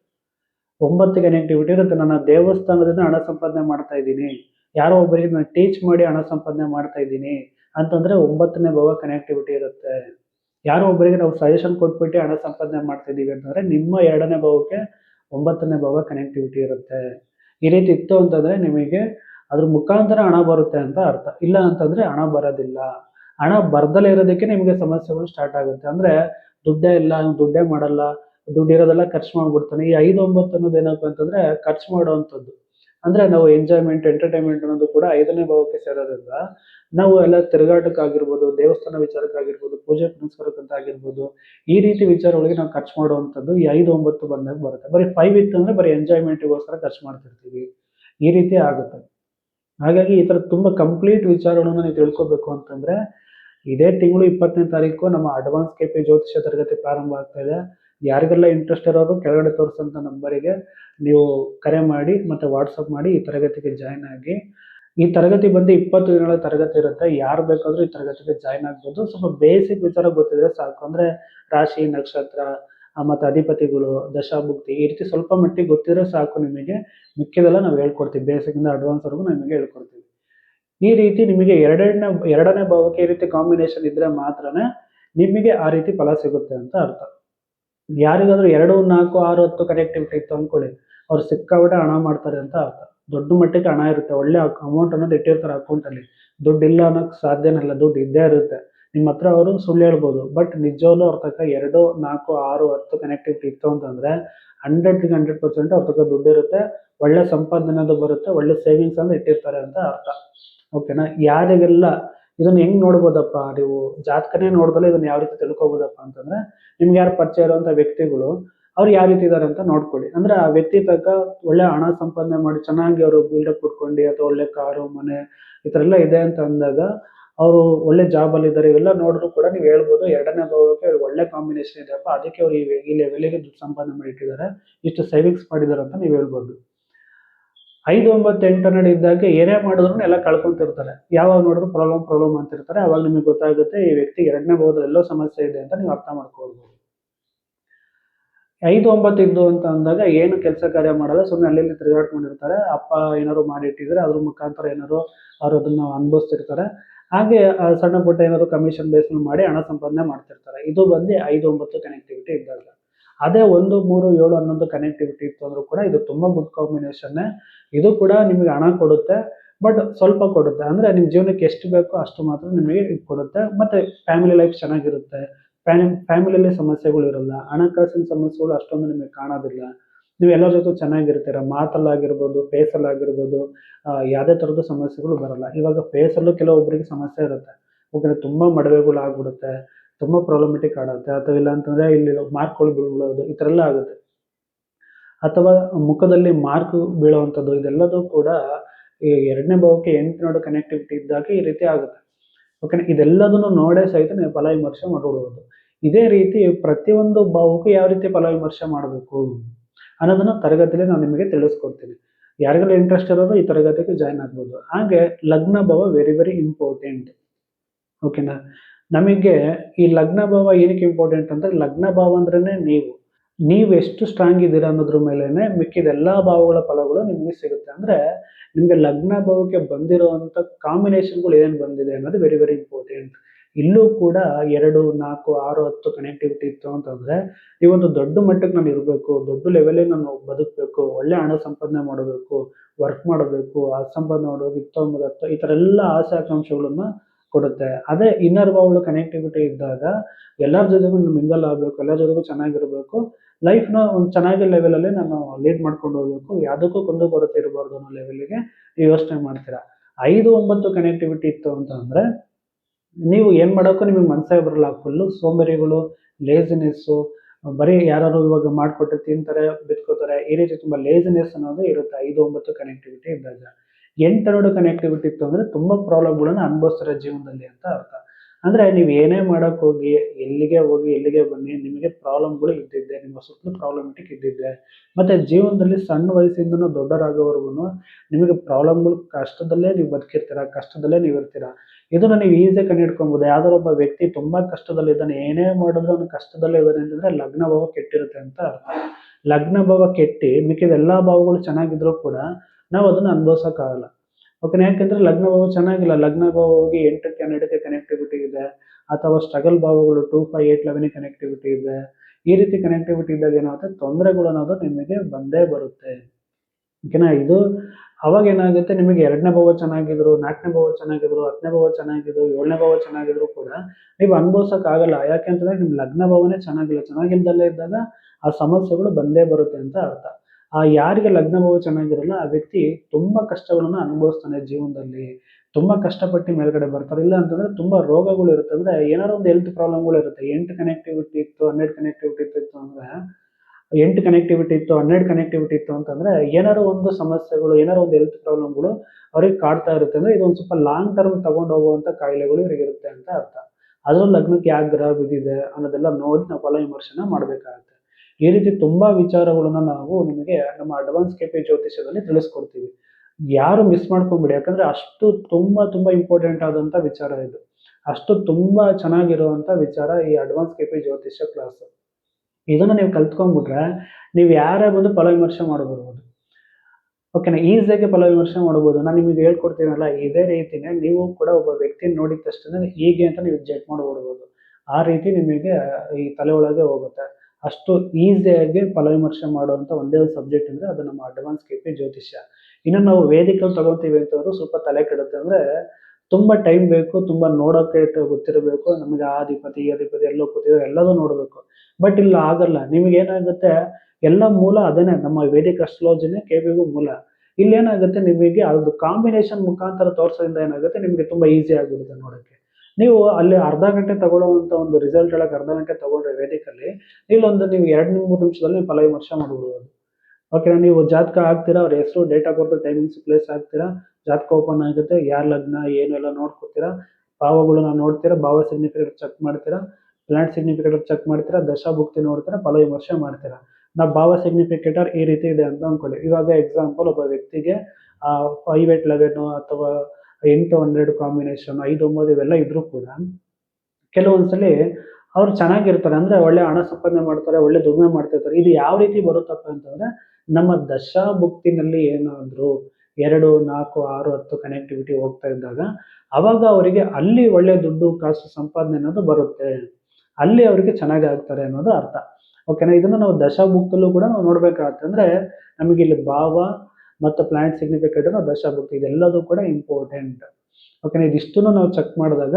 ಒಂಬತ್ತು ಕನೆಕ್ಟಿವಿಟಿ ಇರುತ್ತೆ. ನನ್ನ ದೇವಸ್ಥಾನದಿಂದ ಹಣ ಸಂಪಾದನೆ ಮಾಡ್ತಾ ಇದ್ದೀನಿ. ಯಾರೋ ಒಬ್ಬರಿಗೆ ನಾನು ಟೀಚ್ ಮಾಡಿ ಹಣ ಸಂಪಾದನೆ ಮಾಡ್ತಾ ಇದ್ದೀನಿ. ಅಂತಂದ್ರೆ ಒಂಬತ್ತನೇ ಭಾವ ಕನೆಕ್ಟಿವಿಟಿ ಇರುತ್ತೆ. ಯಾರೋ ಒಬ್ಬರಿಗೆ ನಾವು ಸಜೆಷನ್ ಕೊಟ್ಬಿಟ್ಟು ಹಣ ಸಂಪಾದನೆ ಮಾಡ್ತಿದ್ದೀವಿ ಅಂತಂದ್ರೆ ನಿಮ್ಮ ಎರಡನೇ ಭಾವಕ್ಕೆ ಒಂಬತ್ತನೇ ಭಾವ ಕನೆಕ್ಟಿವಿಟಿ ಇರುತ್ತೆ. ಈ ರೀತಿ ಇತ್ತು ಅಂತಂದ್ರೆ ನಿಮಗೆ ಅದ್ರ ಮುಖಾಂತರ ಹಣ ಬರುತ್ತೆ ಅಂತ ಅರ್ಥ. ಇಲ್ಲ ಅಂತಂದ್ರೆ ಹಣ ಬರೋದಿಲ್ಲ. ಹಣ ಬರ್ದಲೇ ಇರೋದಕ್ಕೆ ನಿಮಗೆ ಸಮಸ್ಯೆಗಳು ಸ್ಟಾರ್ಟ್ ಆಗುತ್ತೆ. ಅಂದ್ರೆ ದುಡ್ಡೇ ಇಲ್ಲ, ದುಡ್ಡೇ ಮಾಡಲ್ಲ ದುಡ್ಡಿರೋದೆಲ್ಲ ಖರ್ಚು ಮಾಡ್ಬಿಡ್ತಾನೆ. ಈ ಐದು ಒಂಬತ್ತು ಅನ್ನೋದು ಏನಪ್ಪ ಅಂತಂದ್ರೆ ಖರ್ಚು ಮಾಡುವಂಥದ್ದು ಅಂದ್ರೆ ನಾವು ಎಂಜಾಯ್ಮೆಂಟ್ ಎಂಟರ್ಟೈನ್ಮೆಂಟ್ ಅನ್ನೋದು ಕೂಡ ಐದನೇ ಭಾವಕ್ಕೆ ಸೇರೋದ್ರಿಂದ ನಾವು ಎಲ್ಲ ತಿರುಗಾಟಕ್ಕಾಗಿರ್ಬೋದು, ದೇವಸ್ಥಾನ ವಿಚಾರಕ್ಕಾಗಿರ್ಬೋದು, ಪೂಜೆ ಪುನಸ್ಕಾರಕ್ಕಂತ ಆಗಿರ್ಬೋದು, ಈ ರೀತಿ ವಿಚಾರಗಳಿಗೆ ನಾವು ಖರ್ಚು ಮಾಡುವಂಥದ್ದು ಈ ಐದು ಒಂಬತ್ತು ಬಂದಾಗ ಬರುತ್ತೆ. ಬರೀ ಫೈವ್ ಇತ್ತು ಅಂದ್ರೆ ಬರೀ ಎಂಜಾಯ್ಮೆಂಟಿಗೋಸ್ಕರ ಖರ್ಚು ಮಾಡ್ತಿರ್ತೀವಿ. ಈ ರೀತಿ ಆಗುತ್ತೆ. ಹಾಗಾಗಿ ಈ ಥರ ತುಂಬ ಕಂಪ್ಲೀಟ್ ವಿಚಾರಗಳನ್ನು ನೀವು ತಿಳ್ಕೊಬೇಕು ಅಂತಂದ್ರೆ, ಇದೇ ತಿಂಗಳು ಇಪ್ಪತ್ತನೇ ತಾರೀಕು ನಮ್ಮ ಅಡ್ವಾನ್ಸ್ ಕೆ ಪಿ ಜ್ಯೋತಿಷ ತರಗತಿ ಪ್ರಾರಂಭ ಆಗ್ತಾ ಇದೆ. ಯಾರಿಗೆಲ್ಲ ಇಂಟ್ರೆಸ್ಟ್ ಇರೋರು ಕೆಳಗಡೆ ತೋರಿಸಂತ ನಂಬರಿಗೆ ನೀವು ಕರೆ ಮಾಡಿ ಮತ್ತೆ ವಾಟ್ಸಪ್ ಮಾಡಿ ಈ ತರಗತಿಗೆ ಜಾಯ್ನ್ ಆಗಿ ಈ ತರಗತಿ ಬಂದು ಇಪ್ಪತ್ತು ದಿನಗಳ ತರಗತಿ ಇರುತ್ತೆ. ಯಾರು ಬೇಕಾದ್ರೂ ಈ ತರಗತಿಗೆ ಜಾಯ್ನ್ ಆಗ್ಬೋದು. ಸ್ವಲ್ಪ ಬೇಸಿಕ್ ವಿಚಾರ ಗೊತ್ತಿದ್ರೆ ಸಾಕು. ಅಂದ್ರೆ ರಾಶಿ, ನಕ್ಷತ್ರ ಮತ್ತು ಅಧಿಪತಿಗಳು, ದಶಾಭುಕ್ತಿ ಈ ರೀತಿ ಸ್ವಲ್ಪ ಮಟ್ಟಿಗೆ ಗೊತ್ತಿದ್ರೆ ಸಾಕು ನಿಮಗೆ. ಮಿಕ್ಕಿದೆಲ್ಲ ನಾವು ಹೇಳ್ಕೊಡ್ತೀವಿ. ಬೇಸಿಕ್ ಇಂದ ಅಡ್ವಾನ್ಸ್ ವರೆಗೂ ನಿಮಗೆ ಹೇಳ್ಕೊಡ್ತೀವಿ. ಈ ರೀತಿ ನಿಮಗೆ ಎರಡನೇ ಎರಡನೇ ಭಾವಕ್ಕೆ ಈ ರೀತಿ ಕಾಂಬಿನೇಷನ್ ಇದ್ರೆ ಮಾತ್ರನೇ ನಿಮಗೆ ಆ ರೀತಿ ಫಲ ಸಿಗುತ್ತೆ ಅಂತ ಅರ್ಥ. ಯಾರಿಗಾದ್ರೂ ಎರಡು, ನಾಲ್ಕು, ಆರು, ಹತ್ತು ಕನೆಕ್ಟಿವಿಟಿ ಇತ್ತು ಅಂದ್ಕೊಳ್ಳಿ, ಅವ್ರು ಸಿಕ್ಕಾಬಿಟ್ಟೆ ಹಣ ಮಾಡ್ತಾರೆ ಅಂತ ಅರ್ಥ. ದೊಡ್ಡ ಮಟ್ಟಕ್ಕೆ ಹಣ ಇರುತ್ತೆ. ಒಳ್ಳೆ ಅಮೌಂಟ್ ಅನ್ನೋದು ಇಟ್ಟಿರ್ತಾರೆ ಅಕೌಂಟ್ ಅಲ್ಲಿ. ದುಡ್ಡು ಇಲ್ಲ ಅನ್ನೋಕೆ ಸಾಧ್ಯನೇ ಇಲ್ಲ ದುಡ್ಡು ಇದ್ದೇ ಇರುತ್ತೆ. ನಿಮ್ಮ ಹತ್ರ ಅವರು ಸುಳ್ಳು ಹೇಳ್ಬೋದು. ಬಟ್ ನಿಜವಾಗ್ಲೂ ಅವ್ರ ತಕ್ಕ ಎರಡು, ನಾಲ್ಕು, ಆರು, ಹತ್ತು ಕನೆಕ್ಟಿವಿಟಿ ಇತ್ತು ಅಂತಂದ್ರೆ ಹಂಡ್ರೆಡ್ಗೆ ಹಂಡ್ರೆಡ್ ಪರ್ಸೆಂಟ್ ಅವ್ರ ತಕ್ಕ ದುಡ್ಡು ಇರುತ್ತೆ. ಒಳ್ಳೆ ಸಂಪಾದನೆ ಅನ್ನೋದು ಬರುತ್ತೆ, ಒಳ್ಳೆ ಸೇವಿಂಗ್ಸ್ ಅಂದ್ರೆ ಇಟ್ಟಿರ್ತಾರೆ ಅಂತ ಅರ್ಥ. ಓಕೆನಾ ಯಾರಿಗೆಲ್ಲ ಇದನ್ನ ಹೆಂಗ್ ನೋಡ್ಬೋದಪ್ಪ? ನೀವು ಜಾತಕನೇ ನೋಡ್ದಲ್ಲ ಇದನ್ನ ಯಾವ ರೀತಿ ತಿಳ್ಕೊಬೋದಪ್ಪ ಅಂತಂದ್ರೆ, ನಿಮ್ಗೆ ಯಾರು ಪರಿಚಯ ಇರುವಂತ ವ್ಯಕ್ತಿಗಳು ಅವ್ರು ಯಾವ ರೀತಿ ಇದಾರೆ ಅಂತ ನೋಡ್ಕೊಳ್ಳಿ. ಅಂದ್ರೆ ಆ ವ್ಯಕ್ತಿ ತಕ್ಕ ಒಳ್ಳೆ ಹಣ ಸಂಪಾದನೆ ಮಾಡಿ ಚೆನ್ನಾಗಿ ಅವರು ಬಿಲ್ಡಪ್ ಕೊಟ್ಕೊಂಡು ಅಥವಾ ಒಳ್ಳೆ ಕಾರು, ಮನೆ ಈ ಥರ ಎಲ್ಲ ಇದೆ ಅಂತ ಅಂದಾಗ ಅವರು ಒಳ್ಳೆ ಜಾಬ್ ಅಲ್ಲಿ ಇದ್ದಾರೆ ಇವೆಲ್ಲ ನೋಡಿದ್ರು ಕೂಡ ನೀವು ಹೇಳ್ಬೋದು ಎರಡನೇ ಭಾವಕ್ಕೆ ಅವ್ರಿಗೆ ಒಳ್ಳೆ ಕಾಂಬಿನೇಷನ್ ಇದೆಯಪ್ಪ ಅದಕ್ಕೆ ಅವ್ರು ಈ ಲೆವೆಲ್ಗೆ ದುಡ್ಡು ಸಂಪಾದನೆ ಮಾಡಿಟ್ಟಿದ್ದಾರೆ ಇಷ್ಟು ಸೇವಿಂಗ್ಸ್ ಮಾಡಿದ್ದಾರೆ ಅಂತ ನೀವು ಹೇಳ್ಬೋದು. ಐದು, ಒಂಬತ್ತು, ಎಂಟು ಇದ್ದಾಗ ಏನೇ ಮಾಡಿದ್ರು ಎಲ್ಲ ಕಳ್ಕೊಂತಿರ್ತಾರೆ. ಯಾವಾಗ ನೋಡಿದ್ರು ಪ್ರಾಬ್ಲಮ್ ಪ್ರಾಬ್ಲಮ್ ಅಂತಿರ್ತಾರೆ. ಅವಾಗ ನಿಮಗೆ ಗೊತ್ತಾಗುತ್ತೆ ಈ ವ್ಯಕ್ತಿ ಎರಡನೇ ಭಾಗದಲ್ಲಿ ಎಲ್ಲೋ ಸಮಸ್ಯೆ ಇದೆ ಅಂತ ನೀವು ಅರ್ಥ ಮಾಡ್ಕೊಳ್ಬೋದು. ಐದು ಒಂಬತ್ತು ಇದ್ದು ಅಂತ ಅಂದಾಗ ಏನು ಕೆಲಸ ಕಾರ್ಯ ಮಾಡಲ್ಲ ಸುಮ್ಮನೆ ಅಲ್ಲಿ ತಿರುಗಾಡ್ಕೊಂಡಿರ್ತಾರೆ. ಅಪ್ಪ ಏನಾದ್ರು ಮಾಡಿಟ್ಟಿದ್ರೆ ಅದ್ರ ಮುಖಾಂತರ ಏನಾದ್ರು ಅವ್ರು ಅದನ್ನ ಅನುಭವಿಸ್ತಿರ್ತಾರೆ. ಹಾಗೆ ಸಣ್ಣ ಪುಟ್ಟ ಏನಾದ್ರು ಕಮಿಷನ್ ಬೇಸ್ ಮಾಡಿ ಹಣ ಸಂಪಾದನೆ ಮಾಡ್ತಿರ್ತಾರೆ. ಇದು ಬಂದು ಐದು ಒಂಬತ್ತು ಕನೆಕ್ಟಿವಿಟಿ ಇದ್ದಾಗ. ಅದೇ ಒಂದು, ಮೂರು, ಏಳು ಹನ್ನೊಂದು ಕನೆಕ್ಟಿವಿಟಿ ಇತ್ತು ಅಂದ್ರೂ ಕೂಡ ಇದು ತುಂಬಾ ಗುಡ್ ಕಾಂಬಿನೇಷನ್ನೇ ಇದು ಕೂಡ ನಿಮಗೆ ಹಣ ಕೊಡುತ್ತೆ ಬಟ್ ಸ್ವಲ್ಪ ಕೊಡುತ್ತೆ. ಅಂದ್ರೆ ನಿಮ್ಮ ಜೀವನಕ್ಕೆ ಎಷ್ಟು ಬೇಕೋ ಅಷ್ಟು ಮಾತ್ರ ನಿಮಗೆ ಇದು ಕೊಡುತ್ತೆ. ಮತ್ತೆ ಫ್ಯಾಮಿಲಿ ಲೈಫ್ ಚೆನ್ನಾಗಿರುತ್ತೆ. ಫ್ಯಾಮಿಲಿಯಲ್ಲಿ ಸಮಸ್ಯೆಗಳು ಇರಲ್ಲ, ಹಣಕಾಸಿನ ಸಮಸ್ಯೆಗಳು ಅಷ್ಟೊಂದು ನಿಮಗೆ ಕಾಣೋದಿಲ್ಲ. ನೀವು ಎಲ್ಲರ ಜೊತೆ ಚೆನ್ನಾಗಿರ್ತೀರ, ಮಾತಲ್ಲಾಗಿರ್ಬೋದು ಫೇಸಲ್ಲಾಗಿರ್ಬೋದು ಯಾವುದೇ ಥರದ ಸಮಸ್ಯೆಗಳು ಬರಲ್ಲ. ಇವಾಗ ಫೇಸಲ್ಲೂ ಕೆಲವೊಬ್ಬರಿಗೆ ಸಮಸ್ಯೆ ಇರುತ್ತೆ. ಓಕೆ ತುಂಬ ಮಡವೆಗಳು ಆಗ್ಬಿಡುತ್ತೆ, ತುಂಬ ಪ್ರಾಬ್ಲಮೆಟಿಕ್ ಆಡುತ್ತೆ, ಅಥವಾ ಇಲ್ಲ ಅಂತಂದರೆ ಇಲ್ಲಿ ಮಾರ್ಕ್ಗಳು ಬೀಳ್ಬಿಡೋದು ಈ ಥರ ಎಲ್ಲ ಆಗುತ್ತೆ. ಅಥವಾ ಮುಖದಲ್ಲಿ ಮಾರ್ಕ್ ಬೀಳುವಂಥದ್ದು, ಇದೆಲ್ಲದೂ ಕೂಡ ಈ ಎರಡನೇ ಭಾವಕ್ಕೆ ಎಂಟು ನೋಡು ಕನೆಕ್ಟಿವಿಟಿ ಇದ್ದಾಗ ಈ ರೀತಿ ಆಗುತ್ತೆ. ಓಕೆನಾ ಇದೆಲ್ಲದನ್ನು ನೋಡೇ ಸಹಿತ ನೀವು ಫಲ ವಿಮರ್ಶೆ ಮಾಡ್ಬಿಡ್ಬೋದು. ಇದೇ ರೀತಿ ಪ್ರತಿಯೊಂದು ಭಾವಕ್ಕೂ ಯಾವ ರೀತಿ ಫಲ ವಿಮರ್ಶೆ ಮಾಡಬೇಕು ಅನ್ನೋದನ್ನು ತರಗತಿಯಲ್ಲಿ ನಾನು ನಿಮಗೆ ತಿಳಿಸ್ಕೊಡ್ತೀನಿ. ಯಾರಿಗೆಲ್ಲ ಇಂಟ್ರೆಸ್ಟ್ ಇರೋದು ಈ ತರಗತಿಗೆ ಜಾಯ್ನ್ ಆಗ್ಬೋದು. ಹಾಗೆ ಲಗ್ನ ಭಾವ ವೆರಿ ವೆರಿ ಇಂಪಾರ್ಟೆಂಟ್ ಓಕೆನಾ ನಮಗೆ ಈ ಲಗ್ನ ಭಾವ ಏನಕ್ಕೆ ಇಂಪಾರ್ಟೆಂಟ್ ಅಂದ್ರೆ ಲಗ್ನ ಭಾವ ಅಂದ್ರೇ ನೀವು. ನೀವು ಎಷ್ಟು ಸ್ಟ್ರಾಂಗ್ ಇದ್ದೀರಾ ಅನ್ನೋದ್ರ ಮೇಲೆನೆ ಮಿಕ್ಕಿದ ಎಲ್ಲ ಭಾವಗಳ ಫಲಗಳು ನಿಮಗೆ ಸಿಗುತ್ತೆ. ಅಂದ್ರೆ ನಿಮಗೆ ಲಗ್ನ ಭಾವಕ್ಕೆ ಬಂದಿರುವಂತ ಕಾಂಬಿನೇಷನ್ಗಳು ಏನೇನು ಬಂದಿದೆ ಅನ್ನೋದು ವೆರಿ ವೆರಿ ಇಂಪಾರ್ಟೆಂಟ್ ಇಲ್ಲೂ ಕೂಡ ಎರಡು, ನಾಲ್ಕು, ಆರು, ಹತ್ತು ಕನೆಕ್ಟಿವಿಟಿ ಇತ್ತು ಅಂತಂದ್ರೆ ಒಂದು ದೊಡ್ಡ ಮಟ್ಟಕ್ಕೆ ನಾನು ಇರಬೇಕು, ದೊಡ್ಡ ಲೆವೆಲಿಗೆ ನಾನು ಬದುಕಬೇಕು, ಒಳ್ಳೆ ಹಣ ಸಂಪಾದನೆ ಮಾಡಬೇಕು ವರ್ಕ್ ಮಾಡಬೇಕು, ಆ ಸಂಪಾದನೆ ಮಾಡಬೇಕು ಇತ್ತೊಂಬತ್ತು ಈ ಥರ ಎಲ್ಲ ಆಸೆ ಆಕಾಂಕ್ಷೆಗಳನ್ನ ಕೊಡುತ್ತೆ. ಅದೇ ಇನ್ನರ್ ಬಾವುಳು ಕನೆಕ್ಟಿವಿಟಿ ಇದ್ದಾಗ ಎಲ್ಲರ ಜೊತೆಗೂ ಮಿಂಗಲ್ ಆಗಬೇಕು, ಎಲ್ಲರ ಜೊತೆಗೂ ಚೆನ್ನಾಗಿರಬೇಕು ಲೈಫ್ನ ಒಂದು ಚೆನ್ನಾಗಿ ಲೆವೆಲಲ್ಲಿ ನಾನು ಲೀಡ್ ಮಾಡ್ಕೊಂಡು ಹೋಗ್ಬೇಕು, ಯಾವುದಕ್ಕೂ ಕೊಂದು ಕೊರತೆ ಇರಬಾರ್ದು ಅನ್ನೋ ಲೆವೆಲಿಗೆ ಯೋಚನೆ ಮಾಡ್ತೀರಾ. ಐದು, ಒಂಬತ್ತು ಕನೆಕ್ಟಿವಿಟಿ ಇತ್ತು ಅಂತ ಅಂದ್ರೆ ನೀವು ಏನು ಮಾಡೋಕ್ಕೂ ನಿಮಗೆ ಮನಸ್ಸೇ ಬರಲ್ಲ. ಫುಲ್ಲು ಸೋಂಬೇರಿಗಳು ಲೇಸಿನೆಸ್ಸು ಬರೀ ಯಾರು ಇವಾಗ ಮಾಡಿಕೊಟ್ಟು ತಿಂತಾರೆ, ಬಿತ್ಕೋತಾರೆ, ಈ ರೀತಿ ತುಂಬ ಲೇಸಿನೆಸ್ ಅನ್ನೋದು ಇರುತ್ತೆ. ಐದು, ಒಂಬತ್ತು ಕನೆಕ್ಟಿವಿಟಿ ಇದ್ದಾಗ. ಎಂಟೆರಡು ಕನೆಕ್ಟಿವಿಟಿ ಇತ್ತು ಅಂದರೆ ತುಂಬ ಪ್ರಾಬ್ಲಮ್ಗಳನ್ನು ಅನುಭವಿಸ್ತಾರೆ ಜೀವನದಲ್ಲಿ ಅಂತ ಅರ್ಥ. ಅಂದ್ರೆ ನೀವು ಏನೇ ಮಾಡಕ್ ಹೋಗಿ, ಎಲ್ಲಿಗೆ ಹೋಗಿ, ಎಲ್ಲಿಗೆ ಬನ್ನಿ, ನಿಮಗೆ ಪ್ರಾಬ್ಲಮ್ಗಳು ಇದ್ದಿದ್ದೆ, ನಿಮ್ಮ ಸುತ್ತಲೂ ಪ್ರಾಬ್ಲಮೆಟಿಕ್ ಇದ್ದಿದ್ದೆ. ಮತ್ತೆ ಜೀವನದಲ್ಲಿ ಸಣ್ಣ ವಯಸ್ಸಿಂದನೂ ದೊಡ್ಡರಾಗೋವರೆಗೂ ನಿಮಗೆ ಪ್ರಾಬ್ಲಮ್ಗಳು ಕಷ್ಟದಲ್ಲೇ ನೀವು ಬದುಕಿರ್ತೀರ, ಕಷ್ಟದಲ್ಲೇ ನೀವು ಇರ್ತೀರ. ಇದನ್ನ ನೀವು ಈಸಿಯಾಗಿ ಕಂಡುಹಿಡ್ಕೊಬೋದು. ಯಾವ್ದಾರ ಒಬ್ಬ ವ್ಯಕ್ತಿ ತುಂಬಾ ಕಷ್ಟದಲ್ಲಿದ್ದಾನೆ ಏನೇ ಮಾಡಿದ್ರು ಅವನು ಕಷ್ಟದಲ್ಲೇ ಇದ್ದಾನೆ ಅಂತಂದ್ರೆ ಲಗ್ನ ಭಾವ ಕೆಟ್ಟಿರುತ್ತೆ ಅಂತ ಅರ್ಥ. ಲಗ್ನ ಭಾವ ಕೆಟ್ಟಿ, ಮಿಕ್ಕಿದ ಎಲ್ಲಾ ಭಾವಗಳು ಚೆನ್ನಾಗಿದ್ರು ಕೂಡ ನಾವು ಅದನ್ನು ಅನುಭವಿಸೋಕ್ಕಾಗಲ್ಲ. ಓಕೆ ಯಾಕೆಂದರೆ ಲಗ್ನ ಭಾವ ಚೆನ್ನಾಗಿಲ್ಲ. ಲಗ್ನ ಭಾವ ಹೋಗಿ ಎಂಟಕ್ಕೆ, ಹನ್ನೆರಡಕ್ಕೆ ಕನೆಕ್ಟಿವಿಟಿ ಇದೆ. ಅಥವಾ ಸ್ಟ್ರಗಲ್ ಭಾವಗಳು two five eight eleven connectivity ಇದೆ. ಈ ರೀತಿ ಕನೆಕ್ಟಿವಿಟಿ ಇದ್ದಾಗ ಏನಾಗುತ್ತೆ? ತೊಂದರೆಗಳು ಅನ್ನೋದು ನಿಮಗೆ ಬಂದೇ ಬರುತ್ತೆ. ಓಕೆನಾ ಇದು ಅವಾಗ ಏನಾಗುತ್ತೆ, ನಿಮಗೆ ಎರಡನೇ ಭಾವ ಚೆನ್ನಾಗಿದ್ರು, ನಾಲ್ಕನೇ ಭಾವ ಚೆನ್ನಾಗಿದ್ರು, ಹತ್ತನೇ ಭಾವ ಚೆನ್ನಾಗಿದ್ರು, ಏಳನೇ ಭಾವ ಚೆನ್ನಾಗಿದ್ರು ಕೂಡ ನೀವು ಅನುಭವಿಸಕ್ ಯಾಕೆ ಅಂತಂದ್ರೆ ನಿಮ್ಮ ಲಗ್ನ ಭಾವನೆ ಚೆನ್ನಾಗಿಲ್ಲ. ಚೆನ್ನಾಗಿಲ್ದಲ್ಲೇ ಇದ್ದಾಗ ಆ ಸಮಸ್ಯೆಗಳು ಬಂದೇ ಬರುತ್ತೆ ಅಂತ ಅರ್ಥ. ಆ ಯಾರಿಗೆ ಲಗ್ನ ಭಾವ ಚೆನ್ನಾಗಿರಲ್ಲ, ಆ ವ್ಯಕ್ತಿ ತುಂಬಾ ಕಷ್ಟಗಳನ್ನು ಅನುಭವಿಸ್ತಾನೆ ಜೀವನದಲ್ಲಿ. ತುಂಬಾ ಕಷ್ಟಪಟ್ಟು ಮೇಲ್ಗಡೆ ಬರ್ತಾರೆ. ಇಲ್ಲ ಅಂತಂದ್ರೆ ತುಂಬಾ ರೋಗಗಳು ಇರುತ್ತೆ. ಅಂದ್ರೆ ಏನಾದ್ರು ಒಂದು ಹೆಲ್ತ್ ಪ್ರಾಬ್ಲಮ್ಗಳು ಇರುತ್ತೆ. ಎಂಟು ಕನೆಕ್ಟಿವಿಟಿ ಇತ್ತು, ಹನ್ನೆರಡು ಕನೆಕ್ಟಿವಿಟಿ ಇತ್ತು ಅಂದ್ರೆ ಎಂಟು ಕನೆಕ್ಟಿವಿಟಿ ಇತ್ತು, ಹನ್ನೆರಡು ಕನೆಕ್ಟಿವಿಟಿ ಇತ್ತು ಅಂತಂದ್ರೆ ಏನಾರು ಒಂದು ಸಮಸ್ಯೆಗಳು ಏನಾರು ಒಂದು ಹೆಲ್ತ್ ಪ್ರಾಬ್ಲಮ್ಗಳು ಅವ್ರಿಗೆ ಕಾಡ್ತಾ ಇರುತ್ತೆ ಅಂದ್ರೆ ಇದೊಂದು ಸ್ವಲ್ಪ ಲಾಂಗ್ ಟರ್ಮ್ ತಗೊಂಡು ಹೋಗುವಂತ ಕಾಯಿಲೆಗಳು ಇವ್ರಿಗೆ ಇರುತ್ತೆ ಅಂತ ಅರ್ಥ. ಅದರಲ್ಲಿ ಲಗ್ನಕ್ಕೆ ಯಾವ ಗ್ರಹ ಬಿದ್ದಿದೆ ಅನ್ನೋದೆಲ್ಲ ನೋಡಿ ನಾವು ಫಲ ವಿಮರ್ಶನ ಮಾಡಬೇಕಾಗುತ್ತೆ. ಈ ರೀತಿ ತುಂಬಾ ವಿಚಾರಗಳನ್ನ ನಾವು ನಿಮಗೆ ನಮ್ಮ ಅಡ್ವಾನ್ಸ್ ಕೆಪಿ ಜ್ಯೋತಿಷ್ಯದಲ್ಲಿ ತಿಳಿಸ್ಕೊಡ್ತೀವಿ. ಯಾರು ಮಿಸ್ ಮಾಡ್ಕೊಂಬಿಡಿ, ಯಾಕಂದ್ರೆ ಅಷ್ಟು ತುಂಬಾ ತುಂಬಾ ಇಂಪಾರ್ಟೆಂಟ್ ಆದಂತ ವಿಚಾರ ಇದು. ಅಷ್ಟು ತುಂಬಾ ಚೆನ್ನಾಗಿರುವಂತ ವಿಚಾರ ಈ ಅಡ್ವಾನ್ಸ್ ಕೆಪಿ ಜ್ಯೋತಿಷ್ಯ ಕ್ಲಾಸ್ ಇದನ್ನ ನೀವು ಕಲ್ತ್ಕೊಂಡ್ಬಿಟ್ರೆ ನೀವು ಯಾರೇ ಬಂದು ಫಲ ವಿಮರ್ಶೆ ಮಾಡಬಹುದು ಓಕೆನಾ ಈಸಿಯಾಗಿ ಫಲ ವಿಮರ್ಶೆ ಮಾಡಬಹುದು ನಾನು ನಿಮಗೆ ಹೇಳ್ಕೊಡ್ತೀನಲ್ಲ, ಇದೇ ರೀತಿನೇ ನೀವು ಕೂಡ ಒಬ್ಬ ವ್ಯಕ್ತಿನ ನೋಡಿದ ತಕ್ಷಣ ಹೀಗೆ ಅಂತ ನೀವು ಜಡ್ಜ್ ಮಾಡ್ಬಿಡ್ಬೋದು ಆ ರೀತಿ ನಿಮಗೆ, ಈ ತಲೆ ಒಳಗೆ ಹೋಗುತ್ತೆ. ಅಷ್ಟು ಈಸಿಯಾಗಿ ಫಲ ವಿಮರ್ಶೆ ಮಾಡುವಂಥ ಒಂದೇ ಒಂದು ಸಬ್ಜೆಕ್ಟ್ ಅಂದ್ರೆ ಅದು ನಮ್ಮ ಅಡ್ವಾನ್ಸ್ ಕೆ ಪಿ ಜ್ಯೋತಿಷ್ಯ. ಇನ್ನು ನಾವು ವೇದಿಕಲ್ಲಿ ತಗೊತೀವಿ ಅಂತಂದ್ರೆ ಸ್ವಲ್ಪ ತಲೆ ಕೆಡುತ್ತೆ ಅಂದ್ರೆ ತುಂಬಾ ಟೈಮ್ ಬೇಕು, ತುಂಬಾ ನೋಡೋಕೆ ಗೊತ್ತಿರಬೇಕು, ನಮಗೆ ಆ ಅಧಿಪತಿ, ಈ ಅಧಿಪತಿ ಎಲ್ಲೋ ಕೂತಿದ್ರೆ ಎಲ್ಲದೂ ನೋಡಬೇಕು. ಬಟ್ ಇಲ್ಲ, ಆಗಲ್ಲ. ನಿಮ್ಗೆ ಏನಾಗುತ್ತೆ? ಎಲ್ಲ ಮೂಲ ಅದೇನೆ ನಮ್ಮ ವೇದಿಕ ಅಸ್ಟ್ರಾಲಜಿನೇ ಕೆಬಿಗೂ ಮೂಲ. ಇಲ್ಲಿ ಏನಾಗುತ್ತೆ? ನಿಮಗೆ ಅದು ಕಾಂಬಿನೇಷನ್ ಮುಖಾಂತರ ತೋರಿಸೋದ್ರಿಂದ ಏನಾಗುತ್ತೆ? ನಿಮಗೆ ತುಂಬಾ ಈಸಿ ಆಗಿರುತ್ತೆ ನೋಡೋಕ್ಕೆ. ನೀವು ಅಲ್ಲಿ ಅರ್ಧ ಗಂಟೆ ತಗೊಳ್ಳುವಂತ ಒಂದು ರಿಸಲ್ಟ್ ಒಳಗೆ ಅರ್ಧ ಗಂಟೆ ತಗೊಂಡ್ರೆ ವೇದಿಕಲ್ಲಿ ಇಲ್ಲೊಂದು ನೀವು ಎರಡು ಮೂರು ನಿಮಿಷದಲ್ಲಿ ಫಲ ವಿಮರ್ಶೆ ಮಾಡ್ಬೋದು ಓಕೆ ನೀವು ಜಾತಕ ಹಾಕ್ತೀರಾ, ಅವ್ರ ಹೆಸರು date of birth timings place ಹಾಕ್ತೀರಾ, ಜಾತಕ ಓಪನ್ ಆಗುತ್ತೆ, ಯಾರ ಲಗ್ನ, ಏನು ಎಲ್ಲ ನೋಡ್ಕೊತೀರಾ, ಭಾವಗಳನ್ನ ನೋಡ್ತೀರಾ, ಭಾವ ಸಿಗ್ನಿಫಿಕೆಂಟ್ ಚೆಕ್ ಮಾಡ್ತೀರಾ ಪ್ಲಾಂಟ್ ಸಿಗ್ನಿಫಿಕೇಟರ್ ಚೆಕ್ ಮಾಡ್ತೀರಾ ದಶಾಭುಕ್ತಿ ನೋಡ್ತೀರಾ, ಫಲ ವಿಮರ್ಶೆ ಮಾಡ್ತೀರಾ? ನಾವು ಭಾವ ಸಿಗ್ನಿಫಿಕೇಟರ್ ಈ ರೀತಿ ಇದೆ ಅಂತ ಅನ್ಕೊಳ್ಳಿ. ಇವಾಗ ಎಕ್ಸಾಂಪಲ್ ಒಬ್ಬ ವ್ಯಕ್ತಿಗೆ ಫೈವ್ ಏಟ್ ಲೆವೆನ್ ಅಥವಾ ಎಂಟು ಹನ್ನೆರಡು ಕಾಂಬಿನೇಷನ್ ಐದು ಒಂಬತ್ತು ಇವೆಲ್ಲ ಇದ್ರೂ ಕೂಡ ಕೆಲವೊಂದ್ಸಲಿ ಅವ್ರು ಚೆನ್ನಾಗಿರ್ತಾರೆ. ಅಂದ್ರೆ ಒಳ್ಳೆ ಹಣ ಸಂಪಾದನೆ ಮಾಡ್ತಾರೆ, ಒಳ್ಳೆ ದುಡಿಮೆ ಮಾಡ್ತಿರ್ತಾರೆ. ಇದು ಯಾವ ರೀತಿ ಬರುತ್ತಪ್ಪ ಅಂತಂದ್ರೆ, ನಮ್ಮ ದಶಾ ಭುಕ್ತಿನಲ್ಲಿ ಏನಾದ್ರು ಎರಡು, ನಾಲ್ಕು, ಆರು, ಹತ್ತು ಕನೆಕ್ಟಿವಿಟಿ ಹೋಗ್ತಾ ಇದ್ದಾಗ, ಅವಾಗ ಅವರಿಗೆ ಅಲ್ಲಿ ಒಳ್ಳೆ ದುಡ್ಡು, ಕಾಸು ಸಂಪಾದನೆ ಅನ್ನೋದು ಬರುತ್ತೆ. ಅಲ್ಲಿ ಅವರಿಗೆ ಚೆನ್ನಾಗಿ ಆಗ್ತಾರೆ ಅನ್ನೋದು ಅರ್ಥ. ಓಕೆನಾ ಇದನ್ನ ನಾವು ದಶಾಭುಕ್ತಲ್ಲೂ ಕೂಡ ನಾವು ನೋಡ್ಬೇಕಾಗತ್ತೆ. ಅಂದ್ರೆ ನಮಗೆ ಇಲ್ಲಿ ಭಾವ ಮತ್ತು ಪ್ಲಾಂಟ್ ಸಿಗ್ನಿಫಿಕೇಟರ್ ದಶಾಭುಕ್ತಿ, ಇದೆಲ್ಲದೂ ಕೂಡ ಇಂಪಾರ್ಟೆಂಟ್ ಓಕೆನಾ ಇದಿಷ್ಟನ್ನು ನಾವು ಚೆಕ್ ಮಾಡಿದಾಗ